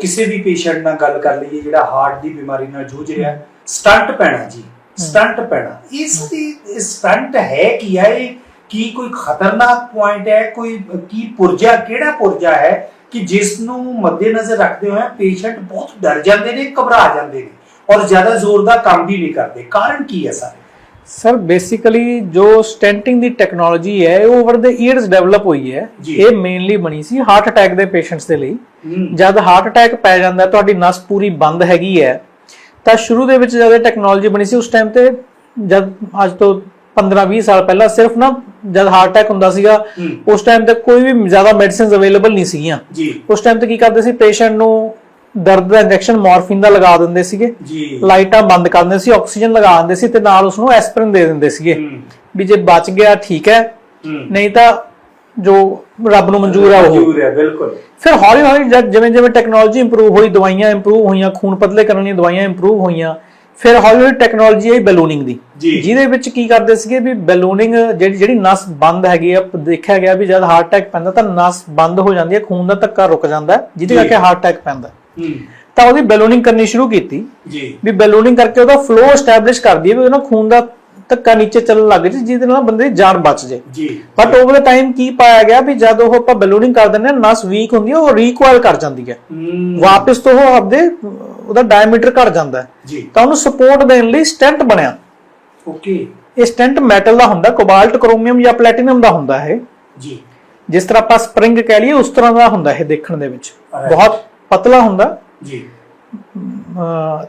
ਕਿਸੇ ਵੀ ਪੇਸ਼ੈਂਟ ਨਾਲ ਗੱਲ ਕਰ ਲਈਏ ਜਿਹੜਾ ਹਾਰਟ ਦੀ ਬਿਮਾਰੀ ਨਾਲ ਜੂਝ ਰਿਹਾ ਸਟੰਟ ਪੈਣਾ ਜੀ ਸਟੰਟ ਪੈਣਾ। ਇਸ ਦੀ ਸਟੰਟ ਹੈ ਕੀ ਹੈ? ਇਹ ਕੀ ਕੋਈ ਖਤਰਨਾਕ ਪੁਆਇੰਟ ਹੈ? ਕੋਈ ਕੀ ਪੁਰਜਾ ਕਿਹੜਾ ਪੁਰਜਾ ਹੈ ਕਿ ਜਿਸ ਨੂੰ ਮੱਦੇਨਜ਼ਰ ਰੱਖਦੇ ਹੋਏ ਪੇਸ਼ੈਂਟ ਬਹੁਤ ਡਰ ਜਾਂਦੇ ਨੇ ਘਬਰਾ ਜਾਂਦੇ ਨੇ ਔਰ ਜ਼ਿਆਦਾ ਜ਼ੋਰ ਦਾ ਕੰਮ ਵੀ ਨਹੀਂ ਕਰਦੇ? ਕਾਰਨ ਕੀ ਹੈ ਸਾਰੇ? ਸਰ ਬੇਸਿਕਲੀ ਜੋ ਸਟੈਂਟਿੰਗ ਦੀ ਟੈਕਨੋਲੋਜੀ ਹੈ ਉਹ ਓਵਰ ਦੇ ਇਅਰਸ ਡਿਵੈਲਪ ਹੋਈ ਹੈ। ਇਹ ਮੇਨਲੀ ਬਣੀ ਸੀ ਹਾਰਟ ਅਟੈਕ ਦੇ ਪੇਸ਼ੈਂਟਸ ਦੇ ਲਈ। ਜਦ ਹਾਰਟ ਅਟੈਕ ਪੈ ਜਾਂਦਾ ਤੁਹਾਡੀ ਨਸ ਪੂਰੀ ਬੰਦ ਹੈਗੀ ਹੈ ਤਾਂ ਸ਼ੁਰੂ ਦੇ ਵਿੱਚ ਜਦ ਇਹ ਟੈਕਨੋਲੋਜੀ ਬਣੀ ਸੀ ਉਸ ਟਾਈਮ ਤੇ ਜਦ ਅੱਜ ਤੋਂ 15-20 ਸਾਲ ਪਹਿਲਾਂ ਸਿਰਫ ਨਾ ਜਦ ਹਾਰਟ ਅਟੈਕ ਹੁੰਦਾ ਸੀਗਾ। ਉਸ ਟਾਈਮ ਤੇ ਕੋਈ ਵੀ ਜ਼ਿਆਦਾ ਮੈਡੀਸਿਨਸ ਅਵੇਲੇਬਲ ਨਹੀਂ ਸੀਗੀਆਂ। ਉਸ ਟਾਈਮ ਤੇ ਕੀ ਕਰਦੇ ਸੀ ਪੇਸ਼ੈਂਟ ਨੂੰ ਦਰਦ ਦਾ ਇੰਜੈਕਸ਼ਨ ਮੋਰਫਿਨ ਦਾ ਲਗਾ ਦਿੰਦੇ ਸੀਗੇ। ਜੀ। ਲਾਈਟਾਂ ਬੰਦ ਕਰ ਦਿੰਦੇ ਸੀ ਆਕਸੀਜਨ ਲਗਾ ਦਿੰਦੇ ਸੀ ਤੇ ਨਾਲ ਉਸ ਨੂੰ ਐਸਪਰਿਨ ਦੇ ਦਿੰਦੇ ਸੀਗੇ। ਵੀ ਜੇ ਬਚ ਗਿਆ ਠੀਕ ਹੈ। ਨਹੀਂ ਤਾਂ ਜੋ ਰੱਬ ਨੂੰ ਮਨਜ਼ੂਰ ਹੈ ਉਹ। ਮਨਜ਼ੂਰ ਹੈ ਬਿਲਕੁਲ। ਫਿਰ ਹੌਲੀ ਹੌਲੀ ਜਿਵੇਂ ਜਿਵੇਂ ਟੈਕਨੋਲੋਜੀ ਇੰਪਰੂਵ ਹੋਈ ਦਵਾਈਆਂ ਇੰਪਰੂਵ ਹੋਈਆਂ ਖੂਨ ਪਤਲੇ ਕਰਨ ਦੀਆਂ ਦਵਾਈਆਂ ਇੰਪਰੂਵ ਹੋਈਆਂ ਫਿਰ ਹੌਲੀ ਹੌਲੀ ਟੈਕਨੋਲੋਜੀ ਆਈ ਬੈਲੂਨਿੰਗ ਦੀ। ਜਿਹਦੇ ਵਿੱਚ ਕੀ ਕਰਦੇ ਸੀਗੇ ਵੀ ਬੈਲੂਨਿੰਗ ਜਿਹੜੀ ਜਿਹੜੀ ਨਸ ਬੰਦ ਹੈਗੀ ਆ ਦੇਖਿਆ ਗਿਆ ਵੀ ਜਦ ਹਾਰਟ ਅਟੈਕ ਪੈਂਦਾ ਤਾਂ ਨਸ ਬੰਦ ਹੋ ਜਾਂਦੀ ਹੈ ਖੂਨ ਦਾ ਧੱਕਾ ਰੁਕ ਜਾਂਦਾ ਜਿਹਦੇ। ਕਰਕੇ ਹਾਰਟ ਅਟੈਕ ਪੈਂਦਾ ਤਾਂ ਉਹਦੀ ਬੈਲੂਨਿੰਗ ਕਰਨੀ ਸ਼ੁਰੂ ਕੀਤੀ। ਜੀ। ਵੀ ਬੈਲੂਨਿੰਗ ਕਰਕੇ ਉਹਦਾ ਫਲੋ ਐਸਟੈਬਲਿਸ਼ ਕਰਦੀ ਹੈ ਵੀ ਉਹਨਾਂ ਖੂਨ ਦਾ ਧੱਕਾ ਨੀਚੇ ਚੱਲਣ ਲੱਗ ਜੇ ਜਿਹਦੇ ਨਾਲ ਬੰਦੇ ਦੀ ਜਾਨ ਬਚ ਜੇ। ਜੀ। ਬਟ ਓਵਰ ਦਾ ਟਾਈਮ ਕੀ ਪਾਇਆ ਗਿਆ ਵੀ ਜਦ ਉਹ ਆਪਾਂ ਬੈਲੂਨਿੰਗ ਕਰ ਦਿੰਦੇ ਹਾਂ ਨਸ ਵੀਕ ਹੁੰਦੀ ਹੈ ਉਹ ਰੀਕੁਆਇਲ ਕਰ ਜਾਂਦੀ ਹੈ। ਹੂੰ। ਵਾਪਸ ਤੋਂ ਉਹ ਆਪਦੇ ਉਹਦਾ ਡਾਇਮੀਟਰ ਘਟ ਜਾਂਦਾ ਹੈ। ਜੀ। ਤਾਂ ਉਹਨੂੰ ਸਪੋਰਟ ਦੇਣ ਲਈ ਸਟੈਂਟ ਬਣਿਆ। ਓਕੇ। ਇਹ ਸਟੈਂਟ ਮੈਟਲ ਦਾ ਹੁੰਦਾ ਕੋਬਾਲਟ ਕ੍ਰੋਮੀਅਮ ਜਾਂ ਪਲੈਟੀਨਮ ਦਾ ਹੁੰਦਾ ਹੈ ਜੀ। ਜਿਸ ਤਰ੍ਹਾਂ ਆਪਾਂ ਸਪਰਿੰਗ ਕਹਿ ਲਈਏ ਉਸ ਤਰ੍ਹਾਂ ਦਾ ਹੁੰਦਾ ਇਹ ਦੇਖਣ ਦੇ ਵਿੱਚ. ਬਹੁਤ ਪਤਲਾ ਹੁੰਦਾ। ਜੀ।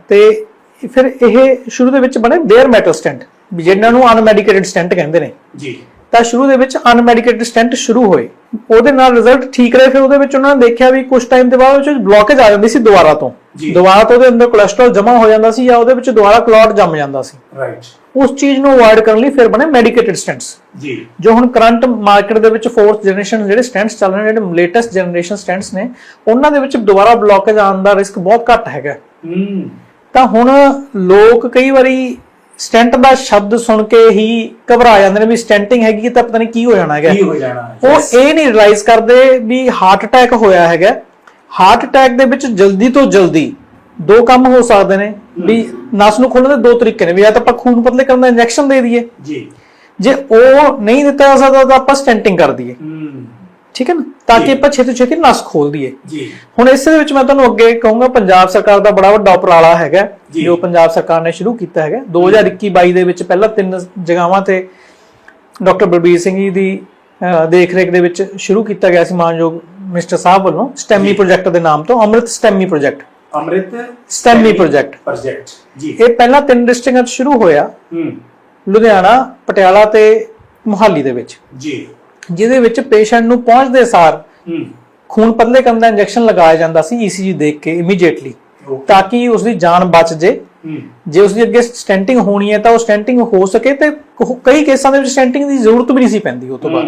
ਤੇ ਫਿਰ ਇਹ ਸ਼ੁਰੂ ਦੇ ਵਿੱਚ ਬਣੇ ਬੇਅਰ ਮੈਟਲ ਸਟੈਂਟ ਜਿਹਨਾਂ ਨੂੰ ਅਨਮੈਡੀਕੇਟਡ ਸਟੈਂਟ ਕਹਿੰਦੇ ਨੇ। ਜੀ। ਤਾਂ ਸ਼ੁਰੂ ਦੇ ਵਿੱਚ ਅਨਮੈਡੀਕੇਟਡ ਸਟੈਂਟ ਸ਼ੁਰੂ ਹੋਏ। ਉਹਦੇ ਨਾਲ ਰਿਜ਼ਲਟ ਠੀਕ ਰਹੇ ਫਿਰ ਉਹਦੇ ਵਿੱਚ ਉਹਨਾਂ ਨੇ ਦੇਖਿਆ ਵੀ ਕੁਝ ਟਾਈਮ ਦੇ ਬਾਅਦ ਉਹ 'ਚ ਬਲੌਕੇਜ ਆ ਜਾਂਦੀ ਸੀ ਦੁਬਾਰਾ ਤੋਂ। ਦੁਬਾਰਾ ਤੋਂ ਉਹਦੇ ਅੰਦਰ ਕੋਲੇਸਟ੍ਰੋਲ ਜਮਾ ਹੋ ਜਾਂਦਾ ਸੀ ਜਾਂ ਉਹਦੇ ਵਿੱਚ ਦੁਬਾਰਾ ਕਲੌਟ ਜੰਮ ਜਾਂਦਾ ਸੀ। ਰਾਈਟ ਉਸ ਚੀਜ਼ ਨੂੰ ਅਵੋਇਡ ਕਰਨ ਲਈ ਫਿਰ ਬਣੇ ਮੈਡੀਕੇਟਡ ਸਟੈਂਟਸ ਜੀ। ਜੋ ਹੁਣ ਕਰੰਟ ਮਾਰਕੀਟ ਦੇ ਵਿੱਚ ਫੋਰਥ ਜਨਰੇਸ਼ਨ ਜਿਹੜੇ ਸਟੈਂਟਸ ਚੱਲ ਰਹੇ ਨੇ ਜਿਹੜੇ ਲੇਟੈਸਟ ਜਨਰੇਸ਼ਨ ਸਟੈਂਟਸ ਨੇ ਉਹਨਾਂ ਦੇ ਵਿੱਚ ਦੁਬਾਰਾ ਬਲੌਕੇਜ ਆਉਣ ਦਾ ਰਿਸਕ ਬਹੁਤ ਘੱਟ ਹੈਗਾ। ਹੂੰ। ਤਾਂ ਹੁਣ ਲੋਕ ਕਈ ਵਾਰੀ ਸਟੈਂਟ ਦਾ ਸ਼ਬਦ ਸੁਣ ਕੇ ਹੀ ਘਬਰਾ ਜਾਂਦੇ ਨੇ ਵੀ ਸਟੈਂਟਿੰਗ ਹੈਗੀ ਤਾਂ ਪਤਾ ਨਹੀਂ ਕੀ ਹੋ ਜਾਣਾ ਹੈਗਾ। ਕੀ ਹੋ ਜਾਣਾ? ਉਹ ਇਹ ਨਹੀਂ ਰਿਅਲਾਈਜ਼ ਕਰਦੇ ਵੀ ਹਾਰਟ ਅਟੈਕ ਹੋਇਆ ਹੈਗਾ। ਹਾਰਟ ਅਟੈਕ ਦੇ ਵਿੱਚ ਜਲਦੀ ਤੋਂ ਜਲਦੀ ਦੋ ਕੰਮ ਹੋ ਸਕਦੇ ਨੇ ਵੀ ਨਸ ਨੂੰ ਖੋਲਣ ਦੇ ਦੋ ਤਰੀਕੇ ਨੇ ਵੀ ਜਾਂ ਤਾਂ ਆਪਾਂ ਖੂਨ ਪਤਲੇ ਕਰਨ ਦਾ ਇੰਜੈਕਸ਼ਨ ਦੇ ਦਈਏ। ਜੀ। ਜੇ ਉਹ ਨਹੀਂ ਦਿੱਤਾ ਜਾ ਸਕਦਾ ਤਾਂ ਆਪਾਂ ਸਟੈਂਟਿੰਗ ਕਰ ਦਈਏ। ਠੀਕ ਹੈ ਨਾ? ਤਾਂ ਕਿ। ਆਪਾਂ ਛੇਤੀ ਛੇਤੀ ਨਸ ਖੋਲ ਦਈਏ। ਜੀ। ਹੁਣ ਇਸੇ ਦੇ ਵਿੱਚ ਮੈਂ ਤੁਹਾਨੂੰ ਅੱਗੇ ਕਹੂੰਗਾ ਪੰਜਾਬ ਸਰਕਾਰ ਦਾ ਬੜਾ ਵੱਡਾ ਉਪਰਾਲਾ ਹੈਗਾ ਜੀ। ਪੰਜਾਬ ਸਰਕਾਰ ਨੇ ਸ਼ੁਰੂ ਕੀਤਾ ਹੈਗਾ। 2021-22 ਦੇ ਵਿੱਚ ਪਹਿਲਾਂ ਤਿੰਨ ਜਗ੍ਹਾਵਾਂ ਤੇ ਡਾਕਟਰ ਬਲਬੀਰ ਸਿੰਘ ਜੀ ਦੀ ਅਹ, ਦੇਖਰੇਖ ਦੇ ਵਿੱਚ ਸ਼ੁਰੂ ਕੀਤਾ ਗਿਆ ਸੀ ਮਾਨਯੋਗ ਮਿਸਟਰ ਸਾਹਿਬ ਵੱਲੋਂ ਸਟੈਮੀ। ਪ੍ਰੋਜੈਕਟ ਦੇ ਨਾਮ ਤੋਂ Amrit STEMI project. Amrit STEMI project। Project ਜੀ। ਇਹ ਪਹਿਲਾਂ ਤਿੰਨ ਡਿਸਟ੍ਰਿਕਟਾਂ 'ਚ ਸ਼ੁਰੂ ਹੋਇਆ। ਹੂੰ। ਲੁਧਿਆਣਾ ਪਟਿਆਲਾ ਤੇ ਮੁਹਾਲੀ ਦੇ ਵਿੱਚ। ਜੀ। ਜਿਹਦੇ ਵਿੱਚ ਪੇਸ਼ੈਂਟ ਨੂੰ ਪਹੁੰਚਦੇ ਸਾਰ ਹੂੰ। ਖੂਨ ਪਤਲੇ ਕਰਨ ਦਾ ਇੰਜੈਕਸ਼ਨ ਲਗਾਇਆ ਜਾਂਦਾ ਸੀ ECG ਦੇਖ ਕੇ ਇਮੀਡੀਏਟਲੀ ਤਾਂ ਕਿ ਉਸ ਦੀ ਜਾਨ ਬਚ ਜੇ। ਜੇ ਉਸ ਦੀ ਅੱਗੇ ਸਟੈਂਟਿੰਗ ਹੋਣੀ ਹੈ ਤਾਂ ਉਹ ਸਟੈਂਟਿੰਗ ਹੋ ਸਕੇ ਤੇ ਕਈ ਕੇਸਾਂ ਦੇ ਵਿੱਚ ਸਟੈਂਟਿੰਗ ਦੀ ਜ਼ਰੂਰਤ ਵੀ ਨਹੀਂ ਸੀ ਪੈਂਦੀ ਉਹ ਤੋਂ ਬਾਅਦ।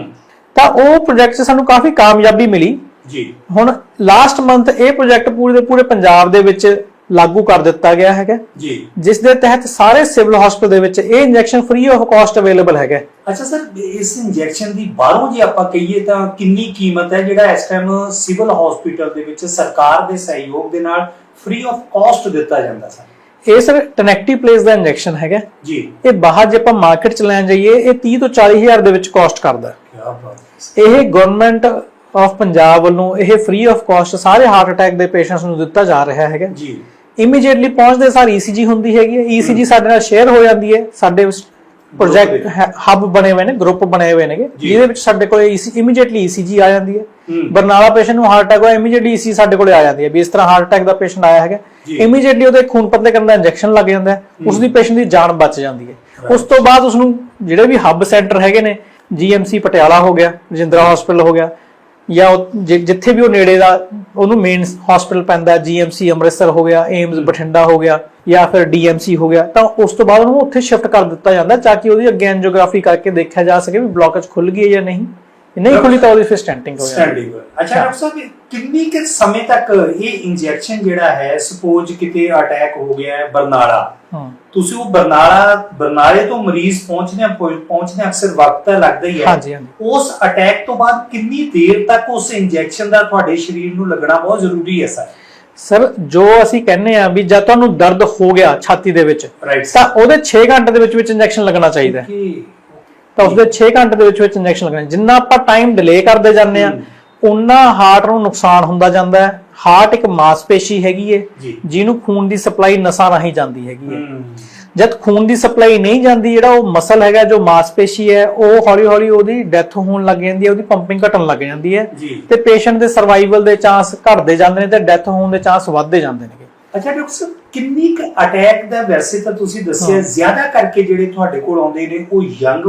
ਤਾਂ ਉਹ ਪ੍ਰੋਜੈਕਟ 'ਚ ਸਾਨੂੰ ਕਾਫੀ ਕਾਮਯਾਬੀ ਮਿਲੀ। ਜੀ। ਹੁਣ ਲਾਸਟ ਮੰਥ ਇਹ ਪ੍ਰੋਜੈਕਟ ਪੂਰੇ ਦੇ ਪੂਰੇ ਪੰਜਾਬ ਦੇ ਵਿੱਚ ਲਾਗੂ ਕਰ ਦਿੱਤਾ ਗਿਆ ਹੈਗਾ। ਜੀ। ਜਿਸ ਦੇ ਤਹਿਤ ਸਾਰੇ ਸਿਵਲ ਹਸਪਤਾਲ ਦੇ ਵਿੱਚ ਇਹ injection free of cost available ਹੈਗਾ। ਅੱਛਾ ਸਰ ਇਸ ਇੰਜੈਕਸ਼ਨ ਦੀ ਬਾਹਰੋਂ ਜੇ ਆਪਾਂ ਕਹੀਏ ਤਾਂ ਕਿੰਨੀ ਕੀਮਤ ਹੈ ਜਿਹੜਾ ਇਸ ਟਾਈਮ ਸਿਵਲ ਹਸਪੀਟਲ ਦੇ ਵਿੱਚ ਸਰਕਾਰ ਦੇ ਸਹਿਯੋਗ ਦੇ ਨਾਲ ਫ੍ਰੀ ਆਫ ਕਾਸਟ ਦਿੱਤਾ ਜਾਂਦਾ ਸਰ? ਇਹ ਸਰ ਟਨੈਕਟਿਵ ਪਲੇਸ ਦਾ ਇੰਜੈਕਸ਼ਨ ਹੈਗਾ। ਜੀ। ਇਹ ਬਾਹਰ ਜੇ ਆਪਾਂ ਮਾਰਕੀਟ 'ਚ ਲੈਣ ਜਾਈਏ ਇਹ 30 ਤੋਂ 40 ਹਜ਼ਾਰ ਦੇ ਵਿੱਚ ਕਾਸਟ ਕਰਦਾ। ਕੀ ਬਾਤ ਇਹ ਗਵਰਨਮੈਂਟ ਆਫ ਪੰਜਾਬ ਵੱਲੋਂ ਇਹ ਫ੍ਰੀ ਆਫ ਕਾਸਟ ਸਾਰੇ ਹਾਰਟ ਅਟੈਕ ਦੇ ਪੇਸ਼ੈਂਟਸ ਨੂੰ ਦਿੱਤਾ ਜਾ ਰਿਹਾ ਹੈਗਾ। ਜੀ। ਇਮੀਡੀਏਟਲੀ ਪਹੁੰਚਦੇ ਸਾਰ ECG ਹੁੰਦੀ ਹੈਗੀ ਹੈ। ECG ਸਾਡੇ ਨਾਲ ਸ਼ੇਅਰ ਹੋ ਜਾਂਦੀ ਹੈ। ਸਾਡੇ ਪ੍ਰੋਜੈਕਟ ਹੱਬ ਬਣੇ ਹੋਏ ਨੇ ਗਰੁੱਪ ਬਣੇ ਹੋਏ ਨੇਗੇ। ਜਿਹਦੇ ਵਿੱਚ ਸਾਡੇ ਕੋਲ ਇਮੀਡੀਏਟਲੀ ECG ਆ ਜਾਂਦੀ ਹੈ। ਬਰਨਾਲਾ ਪੇਸ਼ੈਂਟ ਨੂੰ ਹਾਰਟ ਅਟੈਕ ਹੋਇਆ ਇਮੀਡੀਏਟਲੀ ECG ਸਾਡੇ ਕੋਲੇ ਆ ਜਾਂਦੀ ਹੈ। ਵੀ ਇਸ ਤਰ੍ਹਾਂ ਹਾਰਟ ਅਟੈਕ ਦਾ ਪੇਸ਼ੈਂਟ ਆਇਆ ਹੈਗਾ। ਇਮੀਡੀਏਟਲੀ ਉਹਦੇ ਖੂਨ ਪਤਲੇ ਕਰਨ ਦਾ ਇੰਜੈਕਸ਼ਨ ਲੱਗ ਜਾਂਦਾ ਹੈ। ਉਸ ਦੀ ਪੇਸ਼ੈਂਟ ਦੀ ਜਾਨ ਬਚ ਜਾਂਦੀ ਹੈ। ਉਸ ਤੋਂ ਬਾਅਦ ਉਸ ਨੂੰ ਜਿਹੜੇ ਵੀ ਹੱਬ ਸੈਂਟਰ ਹੈਗੇ ਨੇ GMC ਪਟਿਆਲਾ ਹੋ ਗਿਆ ਰਜਿੰਦਰਾ ਹਸਪੀਟਲ ਹੋ ਗਿਆ ਜਾਂ ਜਿ- ਜਿੱਥੇ ਵੀ ਉਹ ਨੇੜੇ ਦਾ ਉਹਨੂੰ ਮੇਨ ਹਸਪੀਟਲ ਪੈਂਦਾ GMC ਅੰਮ੍ਰਿਤਸਰ ਹੋ ਗਿਆ ਏਮਸ ਬਠਿੰਡਾ ਹੋ ਗਿਆ ਜਾਂ ਫਿਰ DMC ਹੋ ਗਿਆ ਤਾਂ ਉਸ ਤੋਂ ਬਾਅਦ ਉਹਨੂੰ ਉੱਥੇ ਸ਼ਿਫਟ ਕਰ ਦਿੱਤਾ ਜਾਂਦਾ ਤਾਂ ਕਿ ਉਹਦੀ ਅੱਗੇ ਐਂਜੀਓਗ੍ਰਾਫੀ ਕਰਕੇ ਦੇਖਿਆ ਜਾ ਸਕੇ ਵੀ ਬਲੌਕੇਜ ਖੁੱਲ ਗਈ ਹੈ ਜਾਂ ਨਹੀਂ। ਨਹੀਂ ਖੁੱਲੀ ਤਾਂ ਉਹਦੀ ਫਿਰ ਸਟੈਂਟਿੰਗ ਹੋ ਜਾਂਦੀ। ਸਟੈਂਡਿੰਗ ਅੱਛਾ ਡਾਕਟਰ ਸਾਹਿਬ ਕਿੰਨੀ ਕਿ ਸਮੇਂ ਤੱਕ ਇਹ ਇੰਜੈਕਸ਼ਨ ਜਿਹੜਾ ਹੈ ਸਪੋਜ਼ ਕਿਤੇ ਅਟੈਕ ਹੋ ਗਿਆ ਹੈ ਬਰਨਾਲਾ। ਤੁਸੀਂ ਉਹ ਬਰਨਾਲਾ ਬਰਨਾਲੇ ਤੋਂ ਮਰੀਜ਼ ਪਹੁੰਚਦੇ ਪਹੁੰਚਦੇ ਅਕਸਰ ਵਕਤ ਤਾਂ ਲੱਗਦਾ ਹੀ ਹੈ। ਉਸ ਅਟੈਕ ਤੋਂ ਬਾਅਦ ਕਿੰਨੀ ਦੇਰ ਤੱਕ ਉਸ ਇੰਜੈਕਸ਼ਨ ਦਾ ਤੁਹਾਡੇ ਸਰੀਰ ਨੂੰ ਲੱਗਣਾ ਬਹੁਤ ਜ਼ਰੂਰੀ ਹੈ ਸਰ? ਸਰ ਜੋ ਅਸੀਂ ਕਹਿੰਦੇ ਆ ਵੀ ਜਦ ਤੁਹਾਨੂੰ ਦਰਦ ਹੋ ਗਿਆ ਛਾਤੀ ਦੇ ਵਿੱਚ ਤਾਂ ਉਹਦੇ 6 ਘੰਟੇ ਦੇ ਵਿੱਚ ਵਿੱਚ ਇੰਜੈਕਸ਼ਨ ਲੱਗਣਾ ਚਾਹੀਦਾ ਹੈ। ਤਾਂ ਉਸਦੇ 6 ਘੰਟੇ ਦੇ ਵਿੱਚ ਵਿੱਚ ਇੰਜੈਕਸ਼ਨ ਲੱਗਣਾ। ਜਿੰਨਾ ਆਪਾਂ ਟਾਈਮ ਡਿਲੇ ਕਰਦੇ ਜਾਂਦੇ ਆ ਉਨਾ ਹਾਰਟ ਨੂੰ ਨੁਕਸਾਨ ਹੁੰਦਾ ਜਾਂਦਾ ਹੈ। ਹਾਰਟ ਇੱਕ ਮਾਸਪੇਸ਼ੀ ਹੈਗੀ ਹੈ ਜੀ। ਜਿਹਨੂੰ ਖੂਨ ਦੀ ਸਪਲਾਈ ਨਸਾਂ ਰਾਹੀਂ ਜਾਂਦੀ ਹੈਗੀ ਹੈ ਹੂੰ। ਜਦ ਖੂਨ ਦੀ ਸਪਲਾਈ ਨਹੀਂ ਜਾਂਦੀ ਜਿਹੜਾ ਉਹ ਮਸਲ ਹੈਗਾ ਜੋ ਮਾਸਪੇਸ਼ੀ ਹੈ ਉਹ ਹੌਲੀ ਹੌਲੀ ਉਹਦੀ ਡੈਥ ਹੋਣ ਲੱਗ ਜਾਂਦੀ ਹੈ ਉਹਦੀ ਪੰਪਿੰਗ ਘਟਣ ਲੱਗ ਜਾਂਦੀ ਹੈ। ਤੇ ਪੇਸ਼ੈਂਟ ਦੇ ਸਰਵਾਈਵਲ ਦੇ ਚਾਂਸ ਘਟਦੇ ਜਾਂਦੇ ਨੇ ਤੇ ਡੈਥ ਹੋਣ ਦੇ ਚਾਂਸ ਵੱਧਦੇ ਜਾਂਦੇ ਨੇ ਅੱਛਾ ਡਾਕਟਰ ਕਿੰਨੀ ਕੁ ਅਟੈਕ ਦਾ ਵੈਸੇ ਤਾਂ ਤੁਸੀਂ ਦੱਸਿਆ ਜ਼ਿਆਦਾ ਕਰਕੇ ਜਿਹੜੇ ਤੁਹਾਡੇ ਕੋਲ ਆਉਂਦੇ ਨੇ ਉਹ ਯੰਗ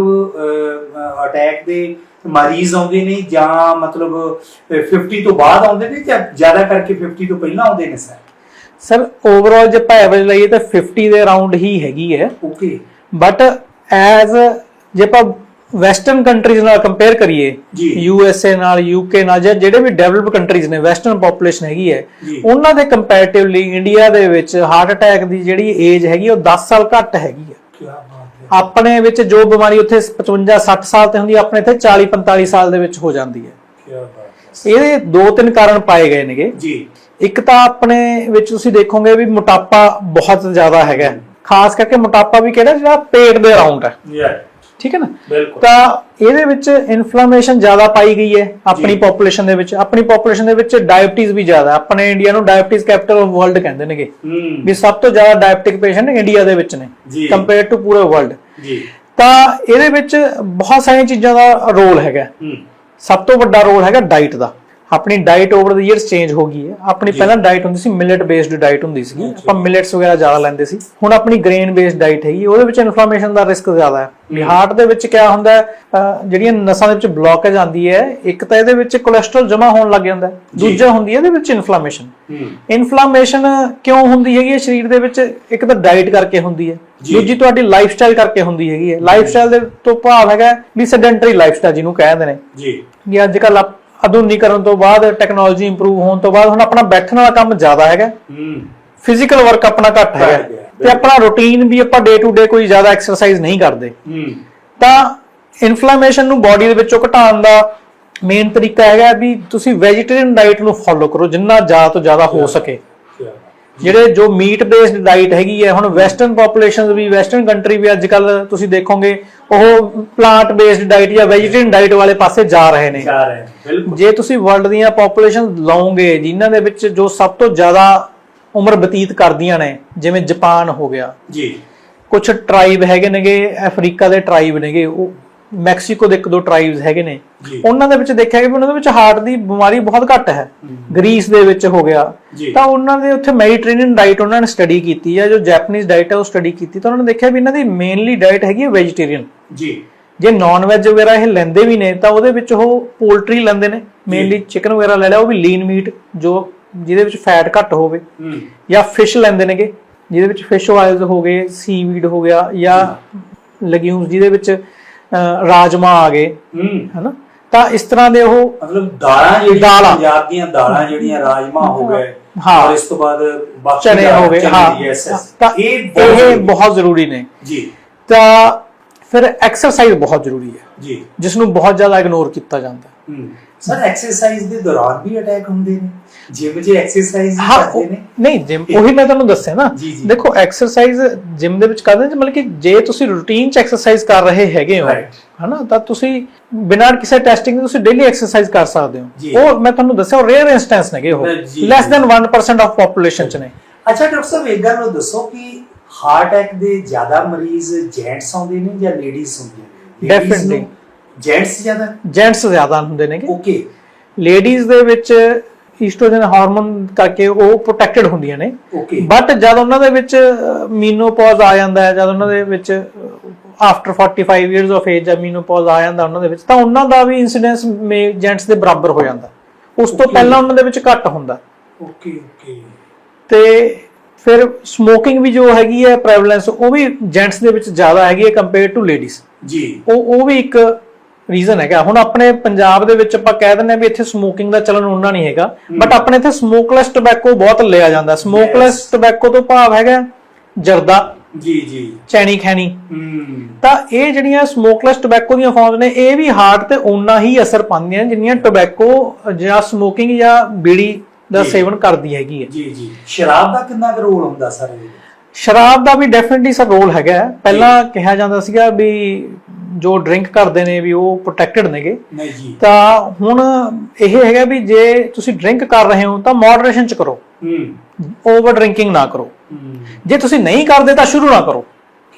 ਅਟੈਕ ਦੇ ਮਰੀਜ਼ ਆਉਂਦੇ ਨੇ ਜਾਂ ਮਤਲਬ ਅਹ, 50 ਤੋਂ ਬਾਅਦ ਆਉਂਦੇ ਨੇ ਜਾਂ ਜ਼ਿਆਦਾ ਕਰਕੇ 50 ਤੋਂ ਪਹਿਲਾਂ ਆਉਂਦੇ ਨੇ ਸਰ ਸਰ ਓਵਰਆਲ ਜੇ ਆਪਾਂ ਐਵਰੇਜ ਲਈਏ ਤਾਂ 50 ਦੇ ਅਰਾਊਂਡ ਹੀ ਹੈਗੀ ਹੈ। ਓਕੇ ਬਟ ਐਜ਼ ਜੇ ਆਪਾਂ ਵੈਸਟਰਨ ਕੰਟਰੀਜ਼ ਨਾਲ ਕੰਪੇਅਰ ਕਰੀਏ। ਯੂ ਐਸ ਏ ਨਾਲ ਯੂ ਕੇ ਨਾਲ ਜਾਂ ਜਿਹੜੇ ਵੀ ਡਿਵੈਲਪਡ ਕੰਟਰੀਜ਼ ਨੇ ਵੈਸਟਰਨ ਪੋਪੂਲੇਸ਼ਨ ਹੈਗੀ ਹੈ। ਉਹਨਾਂ ਦੇ ਕੰਪੈਰੀਟਿਵਲੀ ਇੰਡੀਆ ਦੇ ਵਿੱਚ ਹਾਰਟ ਅਟੈਕ ਦੀ ਜਿਹੜੀ ਏਜ ਹੈਗੀ ਉਹ 10 ਸਾਲ ਘੱਟ ਹੈਗੀ ਹੈ। ਕੀ ਬਾਤ ਹੈ। ਆਪਣੇ ਵਿੱਚ ਜੋ ਬਿਮਾਰੀ ਉੱਥੇ 55 60 ਸਾਲ ਤੇ ਹੁੰਦੀ ਆਪਣੇ ਇੱਥੇ 40 45 ਸਾਲ ਦੇ ਵਿੱਚ ਹੋ ਜਾਂਦੀ ਹੈ। ਕੀ ਬਾਤ ਹੈ। ਇਹਦੇ ਦੋ ਤਿੰਨ ਕਾਰਨ ਪਾਏ ਗਏ ਨੇਗੇ। ਜੀ। ਇੱਕ ਤਾਂ ਆਪਣੇ ਵਿੱਚ ਤੁਸੀਂ ਦੇਖੋਗੇ ਵੀ ਮੋਟਾਪਾ ਬਹੁਤ ਜ਼ਿਆਦਾ ਹੈਗਾ। ਖਾਸ ਕਰਕੇ ਮੋਟਾਪਾ ਵੀ ਕਿਹੜਾ ਜਿਹੜਾ ਪੇਟ ਦੇ ਅਰਾਊਂਡ ਹੈ। ਠੀਕ ਹੈ ਨਾ? ਤਾਂ ਇਹਦੇ ਵਿੱਚ ਇਨਫਲੇਮੇਸ਼ਨ ਜ਼ਿਆਦਾ ਪਾਈ ਗਈ ਹੈ ਆਪਣੀ। ਪੋਪੂਲੇਸ਼ਨ ਦੇ ਵਿੱਚ। ਆਪਣੀ ਪੋਪੂਲੇਸ਼ਨ ਦੇ ਵਿੱਚ ਡਾਇਬੀਟੀਜ਼ ਵੀ ਜ਼ਿਆਦਾ। ਆਪਣੇ ਇੰਡੀਆ ਨੂੰ ਡਾਇਬੀਟੀਜ਼ ਕੈਪੀਟਲ ਆਫ ਵਰਲਡ ਕਹਿੰਦੇ ਨੇਗੇ। ਵੀ ਸਭ ਤੋਂ ਜ਼ਿਆਦਾ ਡਾਇਬੀਟਿਕ ਪੇਸ਼ੈਂਟ ਇੰਡੀਆ ਦੇ ਵਿੱਚ ਨੇ। ਕੰਪੇਅਰ ਟੂ ਪੂਰੇ ਵਰਲਡ ਜੀ। ਤਾਂ ਇਹਦੇ ਵਿੱਚ ਬਹੁਤ ਸਾਰੀਆਂ ਚੀਜ਼ਾਂ ਦਾ ਰੋਲ ਹੈਗਾ। ਸਭ ਤੋਂ ਵੱਡਾ ਰੋਲ ਹੈਗਾ ਡਾਈਟ ਦਾ। ਆਪਣੀ ਡਾਈਟ ਓਵਰ ਦੀ ਇਅਰਸ ਚੇਂਜ ਹੋ ਗਈ ਹੈ। ਆਪਣੀ ਪਹਿਲਾਂ ਡਾਈਟ ਹੁੰਦੀ ਸੀ ਮਿਲਟ ਬੇਸਡ ਡਾਈਟ ਹੁੰਦੀ ਸੀ। ਆਪਾਂ ਮਿਲਟਸ ਵਗੈਰਾ ਜ਼ਿਆਦਾ ਲੈਂਦੇ ਸੀ। ਹੁਣ ਆਪਣੀ ਗ੍ਰੇਨ ਬੇਸਡ ਡਾਈਟ ਹੈਗੀ ਉਹਦੇ ਵਿੱਚ ਇਨਫਲੇਮੇਸ਼ਨ ਦਾ ਰਿਸਕ ਜ਼ਿਆਦਾ ਹੈ। ਵੀ ਹਾਰਟ ਦੇ ਵਿੱਚ ਕਿਆ ਹੁੰਦਾ ਜਿਹੜੀਆਂ ਨਸਾਂ ਦੇ ਵਿੱਚ ਬਲੌਕੇਜ ਆਉਂਦੀ ਹੈ ਇੱਕ ਤਾਂ ਇਹਦੇ ਵਿੱਚ ਕੋਲੇਸਟ੍ਰੋਲ ਜਮਾ ਹੋਣ ਲੱਗ ਜਾਂਦਾ ਦੂਜਾ ਹੁੰਦੀ ਹੈ ਇਹਦੇ ਵਿੱਚ ਇਨਫਲੇਮੇਸ਼ਨ ਇਨਫਲੇਮੇਸ਼ਨ ਕਿਉਂ ਹੁੰਦੀ ਹੈਗੀ ਹੈ? ਸਰੀਰ ਦੇ ਵਿੱਚ ਇੱਕ ਤਾਂ ਡਾਈਟ ਕਰਕੇ ਹੁੰਦੀ ਹੈ। ਜੀ। ਦੂਜੀ ਤੁਹਾਡੀ ਲਾਈਫਸਟਾਈਲ ਕਰਕੇ ਹੁੰਦੀ ਹੈਗੀ ਹੈ। ਲਾਈਫਸਟਾਈਲ ਦੇ ਤੋਂ ਭਾਵ ਹੈਗਾ ਵੀ ਸੈਡੈਂਟਰੀ ਲਾਈਫਸਟਾਈਲ ਜਿਹਨੂੰ ਕਹਿੰਦੇ ਨੇ। ਜੀ। ਵੀ ਅੱਜ ਕੱਲ ਆਧੁਨਿਕਰਨ ਤੋਂ ਬਾਅਦ ਟੈਕਨੋਲੋਜੀ ਇੰਪਰੂਵ ਹੋਣ ਤੋਂ ਬਾਅਦ ਹੁਣ ਆਪਣਾ ਬੈਠਣ ਵਾਲਾ ਕੰਮ ਜ਼ਿਆਦਾ ਹੈਗਾ। ਹੂੰ। ਫਿਜ਼ੀਕਲ ਵਰਕ ਆਪਣਾ ਘੱਟ ਹੈਗਾ। ਤੇ ਆਪਣਾ ਰੁਟੀਨ ਵੀ ਆਪਾਂ ਡੇ ਟੂ ਡੇ ਕੋਈ ਜ਼ਿਆਦਾ ਐਕਸਰਸਾਈਜ਼ ਨਹੀਂ ਕਰਦੇ। ਹੂੰ। ਤਾਂ ਇਨਫਲੇਮੇਸ਼ਨ ਨੂੰ ਬਾਡੀ ਦੇ ਵਿੱਚੋਂ ਘਟਾਉਣ ਦਾ ਮੇਨ ਤਰੀਕਾ ਹੈਗਾ ਵੀ ਤੁਸੀਂ ਵੈਜੀਟੇਰੀਅਨ ਡਾਈਟ ਨੂੰ ਫੋਲੋ ਕਰੋ ਜਿੰਨਾ ਜ਼ਿਆਦਾ ਤੋਂ ਜ਼ਿਆਦਾ ਹੋ ਸਕੇ। ਜਿਹੜੇ ਜੋ ਮੀਟ ਬੇਸਡ ਡਾਈਟ ਹੈਗੀ ਹੈ ਹੁਣ ਵੈਸਟਰਨ ਪੋਪੂਲੇਸ਼ਨਸ ਵੀ ਵੈਸਟਰਨ ਕੰਟਰੀ ਵੀ ਅੱਜ ਕੱਲ ਤੁਸੀਂ ਦੇਖੋਗੇ ਉਹ ਪਲਾਂਟ ਬੇਸਡ ਡਾਈਟ ਜਾਂ ਵੈਜੀਟੇਰੀਅਨ ਡਾਈਟ ਵਾਲੇ ਪਾਸੇ ਜਾ ਰਹੇ ਨੇ। ਜਾ ਰਹੇ ਨੇ ਬਿਲਕੁਲ। ਜੇ ਤੁਸੀਂ ਵਰਲਡ ਦੀਆਂ ਪੋਪੂਲੇਸ਼ਨ ਲਓਗੇ ਜਿਨ੍ਹਾਂ ਦੇ ਵਿੱਚ ਜੋ ਸਭ ਤੋਂ ਜ਼ਿਆਦਾ ਉਮਰ ਬਤੀਤ ਕਰਦੀਆਂ ਨੇ ਜਿਵੇਂ ਜਾਪਾਨ ਹੋ ਗਿਆ। ਜੀ। ਕੁਝ ਟ੍ਰਾਈਬ ਹੈਗੇ ਨੇਗੇ ਅਫਰੀਕਾ ਦੇ ਟ੍ਰਾਈਬ ਨੇਗੇ ਉਹ ਮੈਕਸੀਕੋ ਦੇ ਇੱਕ ਦੋ ਟ੍ਰਾਈਬਸ ਹੈਗੇ ਨੇ। ਉਹਨਾਂ ਦੇ ਵਿੱਚ ਦੇਖਿਆ ਵੀ ਉਹਨਾਂ ਦੇ ਵਿੱਚ ਹਾਰਟ ਦੀ ਬਿਮਾਰੀ ਬਹੁਤ ਘੱਟ ਹੈ। ਗ੍ਰੀਸ ਦੇ ਵਿੱਚ ਹੋ ਗਿਆ। ਤਾਂ ਉਹਨਾਂ ਦੇ ਉੱਥੇ ਮੈਡੀਟਰੇਨੀਅਨ ਡਾਈਟ ਉਹਨਾਂ ਨੇ ਸਟੱਡੀ ਕੀਤੀ ਹੈ ਜੋ ਜੈਪਨੀਜ਼ ਡਾਈਟ ਹੈ ਉਹ ਸਟੱਡੀ ਕੀਤੀ। ਤਾਂ ਉਹਨਾਂ ਨੇ ਦੇਖਿਆ ਵੀ ਇਹਨਾਂ ਦੀ ਮੇਨਲੀ ਡਾਈਟ ਹੈਗੀ ਹੈ ਵੈਜੀਟੇਰੀਅਨ ਜੀ। ਜੇ ਨਾਨ ਵੈਜ ਵਗੈਰਾ ਇਹ ਲੈਂਦੇ ਵੀ ਨੇ ਤਾਂ ਉਹਦੇ ਵਿੱਚ ਉਹ ਪੋਲਟਰੀ ਲੈਂਦੇ ਨੇ। ਮੇਨਲੀ ਚਿਕਨ ਵਗੈਰਾ ਲੈ ਲਿਆ ਉਹ ਵੀ ਲੀਨ ਮੀਟ ਜੋ ਜਿਹਦੇ ਵਿੱਚ ਫੈਟ ਘੱਟ ਹੋਵੇ। ਜਾਂ ਫਿਸ਼ ਲੈਂਦੇ ਨੇਗੇ ਜਿਹਦੇ ਵਿੱਚ ਫਿਸ਼ ਆਇਲਸ ਹੋ ਗਏ ਸੀਵੀਡ ਹੋ ਗਿਆ ਜਾਂ ਲੈਗਿਊਮਸ ਜਿਹਦੇ ਵਿੱਚ ਰਾਜਮਾ ਆ ਗਏ ਹੂੰ। ਹਨਾ? ਤਾਂ ਇਸ ਤਰ੍ਹਾਂ ਦੇ ਉਹ ਮਤਲਬ ਦਾਲਾਂ ਜਿਹੜੀਆਂ ਦਾਲਾਂ। ਪੰਜਾਬ ਦੀਆਂ ਦਾਲਾਂ ਜਿਹੜੀਆਂ ਰਾਜਮਾ ਹੋ ਗਏ ਹਾਂ। ਔਰ ਇਸ ਤੋਂ ਬਾਅਦ ਬਾਕੀ ਚਨੇ ਦਾਲਾਂ, ਹੋ ਗਏ ਹਾਂ। yes, yes। ਤਾਂ ਇਹ ਇਹ ਬਹੁਤ ਜ਼ਰੂਰੀ ਹੈ। ਬਹੁਤ ਜ਼ਰੂਰੀ ਨੇ। ਜੀ। ਤਾਂ ਫਿਰ ਐਕਸਰਸਾਈਜ਼ ਬਹੁਤ ਜ਼ਰੂਰੀ ਹੈ। ਜੀ। ਜਿਸ ਨੂੰ ਬਹੁਤ ਜ਼ਿਆਦਾ ਇਗਨੋਰ ਕੀਤਾ ਜਾਂਦਾ। ਹੈ ਹੂੰ। ਸਰ ਐਕਸਰਸਾਈਜ਼ ਦੇ ਦੌਰਾਨ ਵੀ ਅਟੈਕ ਹੁੰਦੇ ਨੇ ਜਿਮ 'ਚ ਐਕਸਰਸਾਈਜ਼ ਕਰਦੇ ਨੇ ਨਹੀਂ ਜਿਮ ਉਹੀ ਮੈਂ ਤੁਹਾਨੂੰ ਦੱਸਿਆ ਨਾ। ਦੇਖੋ ਐਕਸਰਸਾਈਜ਼ ਜਿਮ ਦੇ ਵਿੱਚ ਕਰਦੇ ਨੇ ਮਤਲਬ ਕਿ ਜੇ ਤੁਸੀਂ ਰੂਟੀਨ ਚ ਐਕਸਰਸਾਈਜ਼ ਕਰ ਰਹੇ ਹੈਗੇ ਹੋ. ਹਨਾ ਤਾਂ ਤੁਸੀਂ ਬਿਨਾਂ ਕਿਸੇ ਟੈਸਟਿੰਗ ਦੇ ਤੁਸੀਂ ਡੇਲੀ ਐਕਸਰਸਾਈਜ਼ ਕਰ ਸਕਦੇ। ਹੋ ਉਹ ਮੈਂ ਤੁਹਾਨੂੰ ਦੱਸਿਆ ਉਹ ਰੇਅਰ ਇਨਸਟੈਂਸ ਨੇਗੇ ਉਹ ਲੈਸ। ਦੈਨ 1% ਆਫ ਪੋਪੂਲੇਸ਼ਨ ਚ ਨੇ ਅੱਛਾ ਡਾਕਟਰ ਸਾਹਿਬ ਇੱਕ ਗੱਲ ਦੱਸੋ ਕਿ ਹਾਰਟ ਅਟੈਕ ਦੇ ਜ਼ਿਆਦਾ ਮਰੀਜ਼ ਜੈਂਟਸ ਆਉਂਦੇ ਨੇ ਜਾਂ ਲੇਡੀਜ਼ ਹੁੰਦੀਆਂ ਨੇ Definitely. ਜੈਂਟਸ ਜ਼ਿਆਦਾ? ਜੈਂਟਸ ਜ਼ਿਆਦਾ ਹੁੰਦੇ ਨੇਗੇ। ਓਕੇ ਲੇਡੀਜ਼ ਦੇ ਵਿੱਚ ਈਸਟ੍ਰੋਜਨ ਹਾਰਮੋਨ ਕਰਕੇ ਉਹ ਪ੍ਰੋਟੈਕਟਡ ਹੁੰਦੀਆਂ ਨੇ। ਓਕੇ ਬਟ ਜਦ ਉਹਨਾਂ ਦੇ ਵਿੱਚ ਮੀਨੋਪੌਜ਼ ਆ ਜਾਂਦਾ ਹੈ ਜਦ ਉਹਨਾਂ ਦੇ ਵਿੱਚ ਆਫਟਰ 45 ਇਅਰਸ ਆਫ ਏਜ ਜਾਂ ਮੀਨੋਪੌਜ਼ ਆ ਜਾਂਦਾ ਉਹਨਾਂ ਦੇ ਵਿੱਚ ਤਾਂ ਉਹਨਾਂ ਦਾ ਵੀ ਇਨਸੀਡੈਂਸ ਮੇ ਜੈਂਟਸ ਦੇ ਬਰਾਬਰ ਹੋ ਜਾਂਦਾ। ਉਸ ਤੋਂ. ਪਹਿਲਾਂ ਉਹਨਾਂ ਦੇ ਵਿੱਚ ਘੱਟ ਹੁੰਦਾ। ਓਕੇ ਓਕੇ ਤੇ ਫਿਰ ਸਮੋਕਿੰਗ ਵੀ ਜੋ ਹੈਗੀ ਹੈ ਪ੍ਰੈਵਲੈਂਸ ਉਹ ਵੀ ਜੈਂਟਸ ਦੇ ਵਿੱਚ ਜ਼ਿਆਦਾ ਹੈਗੀ ਹੈ ਕੰਪੇਅਰ ਟੂ ਲੇਡੀਜ਼ ਜੀ। ਉਹ ਉਹ ਵੀ ਇੱਕ ਰੀਜ਼ਨ ਹੈਗਾ। ਹੁਣ ਆਪਣੇ ਪੰਜਾਬ ਦੇ ਵਿੱਚ ਆਪਾਂ ਕਹਿ ਦਿੰਦੇ ਆ ਵੀ ਇੱਥੇ ਸਮੋਕਿੰਗ ਦਾ ਚਲਨ ਉਹਨਾਂ ਨਹੀਂ ਹੈਗਾ। ਬਟ ਆਪਣੇ ਇੱਥੇ ਸਮੋਕਲੈਸ ਟobacco ਬਹੁਤ ਲਿਆ ਜਾਂਦਾ। ਸਮੋਕਲੈਸ ਟobacco ਤੋਂ ਭਾਵ ਹੈਗਾ ਜਰਦਾ ਜੀ ਜੀ। ਖੈਨੀ ਹੂੰ। ਤਾਂ ਇਹ ਜਿਹੜੀਆਂ ਸਮੋਕਲੈਸ ਟobacco ਦੀਆਂ ਫਾਰਮਸ ਨੇ ਇਹ ਵੀ ਹਾਰਟ ਤੇ ਓਨਾ ਹੀ ਅਸਰ ਪਾਉਂਦੀਆਂ ਜਿੰਨੀਆਂ ਟobacco ਜਾਂ ਸਮੋਕਿੰਗ ਜਾਂ ਬੀੜੀ ਦਾ। ਸੇਵਨ ਕਰਦੀ ਹੈਗੀ ਹੈ। ਜੀ ਜੀ। ਸ਼ਰਾਬ ਦਾ ਕਿੰਨਾ ਕੁ ਰੋਲ ਹੁੰਦਾ ਸਰ? ਸ਼ਰਾਬ ਦਾ ਵੀ ਡੈਫੀਨਿਟਲੀ ਸਰ ਰੋਲ ਹੈਗਾ। ਪਹਿਲਾਂ ਕਿਹਾ ਜਾਂਦਾ ਸੀਗਾ ਵੀ ਜੋ ਡਰਿੰਕ ਕਰਦੇ ਨੇ ਵੀ ਉਹ ਪ੍ਰੋਟੈਕਟਡ ਨੇਗੇ। ਨਹੀਂ ਜੀ। ਤਾਂ ਹੁਣ ਇਹ ਹੈਗਾ ਵੀ ਜੇ ਤੁਸੀਂ ਡਰਿੰਕ ਕਰ ਰਹੇ ਹੋ ਤਾਂ ਮੋਡਰੇਸ਼ਨ ਚ ਕਰੋ। ਹੂੰ। ਓਵਰ ਡਰਿੰਕਿੰਗ ਨਾ ਕਰੋ। ਹੂੰ। ਜੇ ਤੁਸੀਂ ਨਹੀਂ ਕਰਦੇ ਤਾਂ ਸ਼ੁਰੂ ਨਾ ਕਰੋ।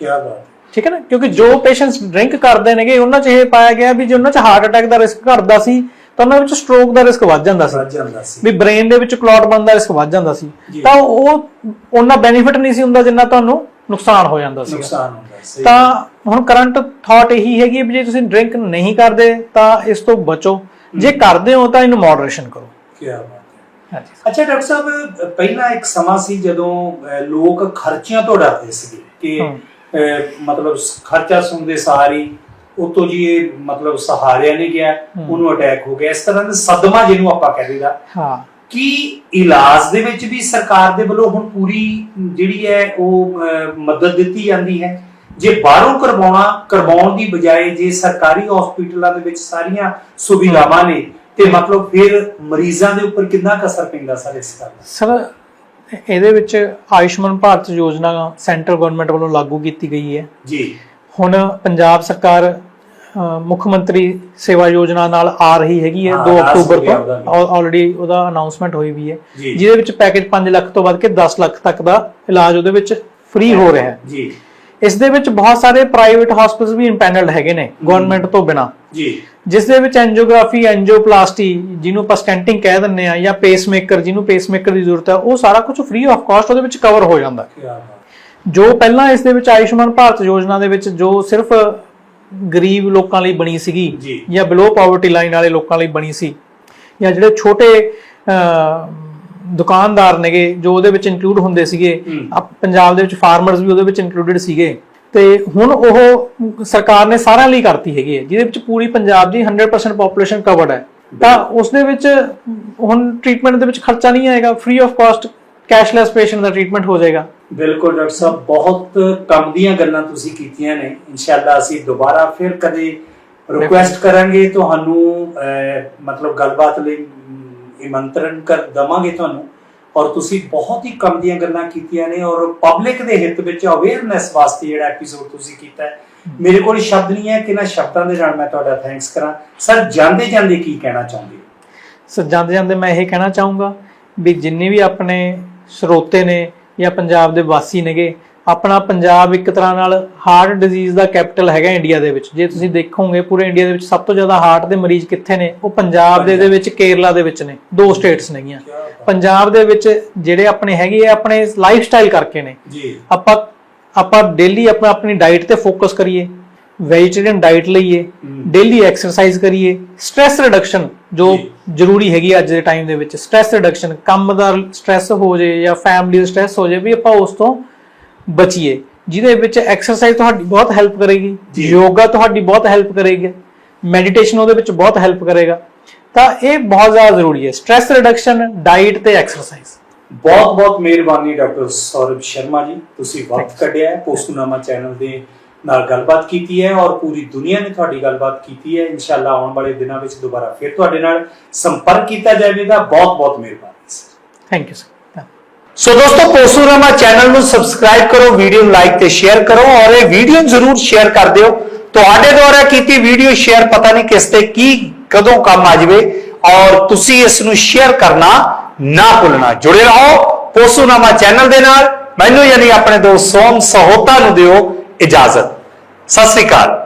ਕੀ ਬਾਤ ਠੀਕ ਹੈ ਨਾ? ਕਿਉਂਕਿ ਜੋ ਪੇਸ਼ੈਂਟਸ ਡਰਿੰਕ ਕਰਦੇ ਨੇਗੇ ਉਹਨਾਂ 'ਚ ਇਹ ਪਾਇਆ ਗਿਆ ਵੀ ਜੇ ਉਹਨਾਂ 'ਚ ਹਾਰਟ ਅਟੈਕ ਦਾ ਰਿਸਕ ਘਟਦਾ ਸੀ ਤਾਂ ਉਹਨਾਂ ਵਿੱਚ ਸਟ੍ਰੋਕ ਦਾ ਰਿਸਕ ਵੱਧ ਜਾਂਦਾ ਸੀ। ਵੱਧ ਜਾਂਦਾ ਸੀ। ਵੀ ਬ੍ਰੇਨ ਦੇ ਵਿੱਚ ਕਲੌਟ ਬਣਨ ਦਾ ਰਿਸਕ ਵੱਧ ਜਾਂਦਾ ਸੀ। ਜੀ। ਤਾਂ ਉਹ ਉਹਨਾਂ ਬੈਨੀਫਿਟ ਨਹੀਂ ਸੀ ਹੁੰਦਾ ਜਿੰਨਾ ਤੁਹਾਨੂੰ ਨੁਕਸਾਨ ਹੋ ਜਾਂਦਾ ਸੀ ਨੁਕਸਾਨ ਹੁੰਦਾ ਸਹੀ ਤਾਂ ਹੁਣ ਕਰੰਟ ਥਾਟ ਇਹੀ ਹੈਗੀ ਹੈ ਵੀ ਜੇ ਤੁਸੀਂ ਡਰਿੰਕ ਨਹੀਂ ਕਰਦੇ ਤਾਂ ਇਸ ਤੋਂ ਬਚੋ। ਜੇ ਕਰਦੇ ਹੋ ਤਾਂ ਇਹਨੂੰ ਮੋਡਰੇਸ਼ਨ ਕਰੋ। ਕੀ ਬਾਤ ਹੈ। ਹਾਂਜੀ। ਅੱਛਾ ਡਾਕਟਰ ਸਾਹਿਬ ਪਹਿਲਾਂ ਇੱਕ ਸਮਾਂ ਸੀ ਜਦੋਂ ਲੋਕ ਖਰਚਿਆਂ ਤੋਂ ਡਰਦੇ ਸੀਗੇ ਕਿ ਮਤਲਬ ਸ- ਖਰਚਾ ਸੁਣਦੇ ਸਾਰੀ ਉਤੋਂ ਜੀ ਇਹ ਮਤਲਬ ਸਹਾਰਿਆ ਨਹੀਂ ਗਿਆ ਉਹਨੂੰ ਅਟੈਕ ਹੋ ਗਿਆ। ਇਸ ਤਰ੍ਹਾਂ ਦਾ ਸਦਮਾ ਜਿਹਨੂੰ ਆਪਾਂ ਕਹਿੰਦੇ ਦਾ ਹਾਂ। ਕੀ ਇਲਾਜ ਦੇ ਵਿੱਚ ਵੀ ਸਰਕਾਰ ਦੇ ਵੱਲੋਂ ਹੁਣ ਪੂਰੀ ਜਿਹੜੀ ਹੈ ਉਹ ਮਦਦ ਦਿੱਤੀ ਜਾਂਦੀ ਹੈ? ਜੇ ਬਾਹਰੋਂ ਕਰਵਾਉਣਾ ਕਰਵਾਉਣ ਦੀ ਬਜਾਏ ਜੇ ਸਰਕਾਰੀ ਹਸਪੀਟਲਾਂ ਦੇ ਵਿੱਚ ਸਾਰੀਆਂ ਸੁਵਿਧਾਵਾਂ ਨੇ ਤੇ ਮਤਲਬ ਫਿਰ ਮਰੀਜ਼ਾਂ ਦੇ ਉੱਪਰ ਕਿੰਨਾ ਕੁ ਅਸਰ ਪੈਂਦਾ ਸਰ ਇਸ ਦਾ? ਸਰ ਇਹਦੇ ਵਿੱਚ ਆਯੁਸ਼ਮਾਨ ਭਾਰਤ ਯੋਜਨਾ ਸੈਂਟਰ ਗਵਰਨਮੈਂਟ ਵੱਲੋਂ ਲਾਗੂ ਕੀਤੀ ਗਈ ਹੈ। ਜੀ। ਹੁਣ ਪੰਜਾਬ ਸਰਕਾਰ ਮੁੱਖ ਮੰਤਰੀ ਸੇਵਾ ਯੋਜਨਾ ਨਾਲ ਆ ਰਹੀ ਹੈਗੀ ਹੈ ਹਾਂ, 2 announce ਅਕਤੂਬਰ ਹੋ ਤੋਂ। ਆਲਰੇਡੀ ਉਹਦਾ ਅਨਾਉਂਸਮੈਂਟ ਹੋਈ ਵੀ ਹੈ। ਜਿਹਦੇ ਵਿੱਚ ਪੈਕੇਜ 5 ਲੱਖ ਤੋਂ ਵੱਧ ਕੇ 10 ਲੱਖ ਤੱਕ ਦਾ ਇਲਾਜ ਉਹਦੇ ਵਿੱਚ ਫ੍ਰੀ ਹੋ ਰਿਹਾ ਹੈ। ਜੀ। ਇਸ ਦੇ ਵਿੱਚ ਬਹੁਤ ਸਾਰੇ ਪ੍ਰਾਈਵੇਟ ਹਸਪੀਟਲ ਵੀ ਇੰਪੈਨਲਡ ਹੈਗੇ ਨੇ ਗਵਰਨਮੈਂਟ ਤੋਂ ਬਿਨਾ। ਜੀ। ਜਿਸ ਦੇ ਵਿੱਚ ਐਂਜੀਓਗ੍ਰਾਫੀ ਐਂਜੀਓਪਲਾਸਟੀ ਜਿਹਨੂੰ ਆਪਾਂ ਸਟੈਂਟਿੰਗ ਕਹਿ ਦਿੰਦੇ ਆ ਜਾਂ ਪੇਸਮੇਕਰ ਜਿਹਨੂੰ ਪੇਸਮੇਕਰ ਦੀ ਜ਼ਰੂਰਤ ਹੈ ਉਹ ਸਾਰਾ ਕੁਝ ਫ੍ਰੀ ਆਫ ਕਾਸਟ ਉਹਦੇ ਵਿੱਚ ਕਵਰ ਹੋ ਜਾਂਦਾ। ਕੀ ਬਾਤ ਜੋ ਪਹਿਲਾਂ ਇਸ ਦੇ ਵਿੱਚ ਆਯੁਸ਼ਮਾਨ ਭਾਰਤ ਯੋਜਨਾ ਦੇ ਵਿੱਚ ਜੋ ਸਿਰਫ ਗਰੀਬ ਲੋਕਾਂ ਲਈ ਬਣੀ ਸੀਗੀ ਜੀ। ਬਿਲੋ ਪਾਵਰਟੀ ਲਾਈਨ ਵਾਲੇ ਲੋਕਾਂ ਲਈ ਬਣੀ ਸੀ ਜਾਂ ਜਿਹੜੇ ਛੋਟੇ ਦੁਕਾਨਦਾਰ ਨੇਗੇ ਜੋ ਉਹਦੇ ਵਿੱਚ ਇਨਕਲੂਡ ਹੁੰਦੇ ਸੀਗੇ ਪੰਜਾਬ ਦੇ ਵਿੱਚ ਫਾਰਮਰਸ ਵੀ ਉਹਦੇ ਵਿੱਚ ਇਨਕਲੂਡਡ ਸੀਗੇ। ਤੇ ਹੁਣ ਉਹ ਸਰਕਾਰ ਨੇ ਸਾਰਿਆਂ ਲਈ ਕਰਤੀ ਹੈਗੀ ਹੈ ਜਿਹਦੇ ਵਿੱਚ ਪੂਰੀ ਪੰਜਾਬ ਦੀ 100% ਪੋਪੂਲੇਸ਼ਨ ਕਵਰਡ ਹੈ। ਤਾਂ ਉਸ ਦੇ ਵਿੱਚ ਹੁਣ ਟ੍ਰੀਟਮੈਂਟ ਦੇ ਵਿੱਚ ਖਰਚਾ ਨਹੀਂ ਆਏਗਾ free of cost cashless patient the treatment ਹੋ ਜਾਏਗਾ। ਬਿਲਕੁਲ ਡਾਕਟਰ ਸਾਹਿਬ ਬਹੁਤ ਕੰਮ ਦੀਆਂ ਗੱਲਾਂ ਤੁਸੀਂ ਕੀਤੀਆਂ ਨੇ। ਇਨਸ਼ਾਅੱਲਾ ਅਸੀਂ ਦੁਬਾਰਾ ਫਿਰ ਕਦੇ ਰਿਕੁਐਸਟ ਕਰਾਂਗੇ ਤੁਹਾਨੂੰ ਮਤਲਬ ਗੱਲਬਾਤ ਲਈ ਇਮੰਤਰਣ ਕਰ ਦਵਾਂਗੇ ਤੁਹਾਨੂੰ। ਔਰ ਤੁਸੀਂ ਬਹੁਤ ਹੀ ਕੰਮ ਦੀਆਂ ਗੱਲਾਂ ਕੀਤੀਆਂ ਨੇ ਔਰ ਪਬਲਿਕ ਦੇ ਹਿੱਤ ਵਿੱਚ ਅਵੇਅਰਨੈਸ ਵਾਸਤੇ ਜਿਹੜਾ ਐਪੀਸੋਡ ਤੁਸੀਂ ਕੀਤਾ ਹੈ। ਮੇਰੇ ਕੋਲ ਸ਼ਬਦ ਨਹੀਂ ਹੈ ਕਿ ਇਹਨਾਂ ਸ਼ਬਦਾਂ ਦੇ ਨਾਲ ਮੈਂ ਤੁਹਾਡਾ ਥੈਂਕਸ ਕਰਾਂ। ਸਰ ਜਾਂਦੇ ਜਾਂਦੇ ਕੀ ਕਹਿਣਾ ਚਾਹੁੰਦੇ ਹੋ ਸੋ ਜਾਂਦੇ ਜਾਂਦੇ ਮੈਂ ਇਹ ਕਹਿਣਾ ਚਾਹੂੰਗਾ ਵੀ ਜਿੰਨੇ ਵੀ ਆਪਣੇ ਸਰੋਤੇ ਨੇ ਜਾਂ ਪੰਜਾਬ ਦੇ ਵਾਸੀ ਨੇਗੇ ਆਪਣਾ ਪੰਜਾਬ ਇੱਕ ਤਰ੍ਹਾਂ ਨਾਲ ਹਾਰਟ ਡਿਜ਼ੀਜ਼ ਦਾ ਕੈਪੀਟਲ ਹੈਗਾ ਇੰਡੀਆ ਦੇ ਵਿੱਚ। ਜੇ ਤੁਸੀਂ ਦੇਖੋਗੇ ਪੂਰੇ ਇੰਡੀਆ ਦੇ ਵਿੱਚ ਸਭ ਤੋਂ ਜ਼ਿਆਦਾ ਹਾਰਟ ਦੇ ਮਰੀਜ਼ ਕਿੱਥੇ ਨੇ? ਉਹ ਪੰਜਾਬ ਦੇ ਦੇ ਵਿੱਚ ਕੇਰਲਾ ਦੇ ਵਿੱਚ ਨੇ। ਦੋ ਸਟੇਟਸ ਨੇਗੀਆਂ। ਪੰਜਾਬ ਦੇ ਵਿੱਚ ਜਿਹੜੇ ਆਪਣੇ ਹੈਗੇ ਆ ਆਪਣੇ ਲਾਈਫ ਸਟਾਈਲ ਕਰਕੇ ਨੇ। ਜੀ। ਆਪਾਂ ਆਪਾਂ ਡੇਲੀ ਆਪਣਾ ਆਪਣੀ ਡਾਈਟ ਤੇ ਫੋਕਸ ਕਰੀਏ। ਵੈਜੀਟੇਰੀਅਨ ਡਾਈਟ ਲਈਏ ਡੇਲੀ ਐਕਸਰਸਾਈਜ਼ ਕਰੀਏ ਸਟ्रेस ਰਿਡਕਸ਼ਨ ਜੋ ਜ਼ਰੂਰੀ ਹੈਗੀ ਅੱਜ ਦੇ ਟਾਈਮ ਦੇ ਵਿੱਚ ਸਟ्रेस ਰਿਡਕਸ਼ਨ ਕੰਮ ਦਾ ਸਟ्रेस ਹੋ ਜੇ ਜਾਂ ਫੈਮਿਲੀ ਦਾ ਸਟ्रेस ਹੋ ਜੇ ਵੀ ਆਪਾਂ ਉਸ ਤੋਂ ਬਚੀਏ। ਜਿਹਦੇ ਵਿੱਚ ਐਕਸਰਸਾਈਜ਼ ਤੁਹਾਡੀ ਬਹੁਤ ਹੈਲਪ ਕਰੇਗੀ ਯੋਗਾ ਤੁਹਾਡੀ ਬਹੁਤ ਹੈਲਪ ਕਰੇਗੀ ਮੈਡੀਟੇਸ਼ਨ ਉਹਦੇ ਵਿੱਚ ਬਹੁਤ ਹੈਲਪ ਕਰੇਗਾ। ਤਾਂ ਇਹ ਬਹੁਤ ਜ਼ਿਆਦਾ ਜ਼ਰੂਰੀ ਹੈ ਸਟ्रेस ਰਿਡਕਸ਼ਨ ਡਾਈਟ ਤੇ ਐਕਸਰਸਾਈਜ਼ ਬਹੁਤ ਬਹੁਤ ਮਿਹਰਬਾਨੀ ਡਾਕਟਰ ਸੌਰਵ ਸ਼ਰਮਾ ਜੀ ਤੁਸੀਂ ਵਕਤ ਕੱਢਿਆ ਹੈ ਚੈਨਲ ਦੇ ਨਾਲ ਗੱਲਬਾਤ ਕੀਤੀ ਹੈ ਔਰ ਪੂਰੀ ਦੁਨੀਆ ਨੇ ਤੁਹਾਡੀ ਗੱਲਬਾਤ ਕੀਤੀ ਹੈ। ਇਨਸ਼ਾਅੱਲਾ ਆਉਣ ਵਾਲੇ ਦਿਨਾਂ ਵਿੱਚ ਦੁਬਾਰਾ ਫਿਰ ਤੁਹਾਡੇ ਨਾਲ ਸੰਪਰਕ ਕੀਤਾ ਜਾਵੇਗਾ। ਬਹੁਤ ਬਹੁਤ ਮਿਹਰਬਾਨੀ ਥੈਂਕ ਯੂ ਸਰ ਸੋ ਦੋਸਤੋ, ਪੋਸੂਰਾਮਾ ਚੈਨਲ ਨੂੰ ਸਬਸਕ੍ਰਾਈਬ ਕਰੋ ਵੀਡੀਓ ਨੂੰ ਲਾਈਕ ਤੇ ਸ਼ੇਅਰ ਕਰੋ ਔਰ ਇਹ ਵੀਡੀਓ ਜ਼ਰੂਰ ਸ਼ੇਅਰ ਕਰ ਦਿਓ। ਤੁਹਾਡੇ ਦੁਆਰਾ ਕੀਤੀ ਵੀਡੀਓ ਸ਼ੇਅਰ ਪਤਾ ਨਹੀਂ ਕਿਸ ਤੇ ਕੀ, ਕਦੋਂ ਕੰਮ ਆ ਜਾਵੇ ਔਰ ਤੁਸੀਂ ਇਸ ਨੂੰ ਸ਼ੇਅਰ ਕਰਨਾ ਨਾ ਭੁੱਲਣਾ। ਜੁੜੇ ਰਹੋ ਪੋਸੂਨਾਮਾ ਚੈਨਲ ਦੇ ਨਾਲ। ਮੈਨੂੰ ਯਾਨੀ ਆਪਣੇ ਦੋਸਤ ਸੋਮ ਸਹੋਤਾ ਨੂੰ ਦਿਓ ਇਜਾਜ਼ਤ। ਸਤਿ ਸ੍ਰੀ ਅਕਾਲ।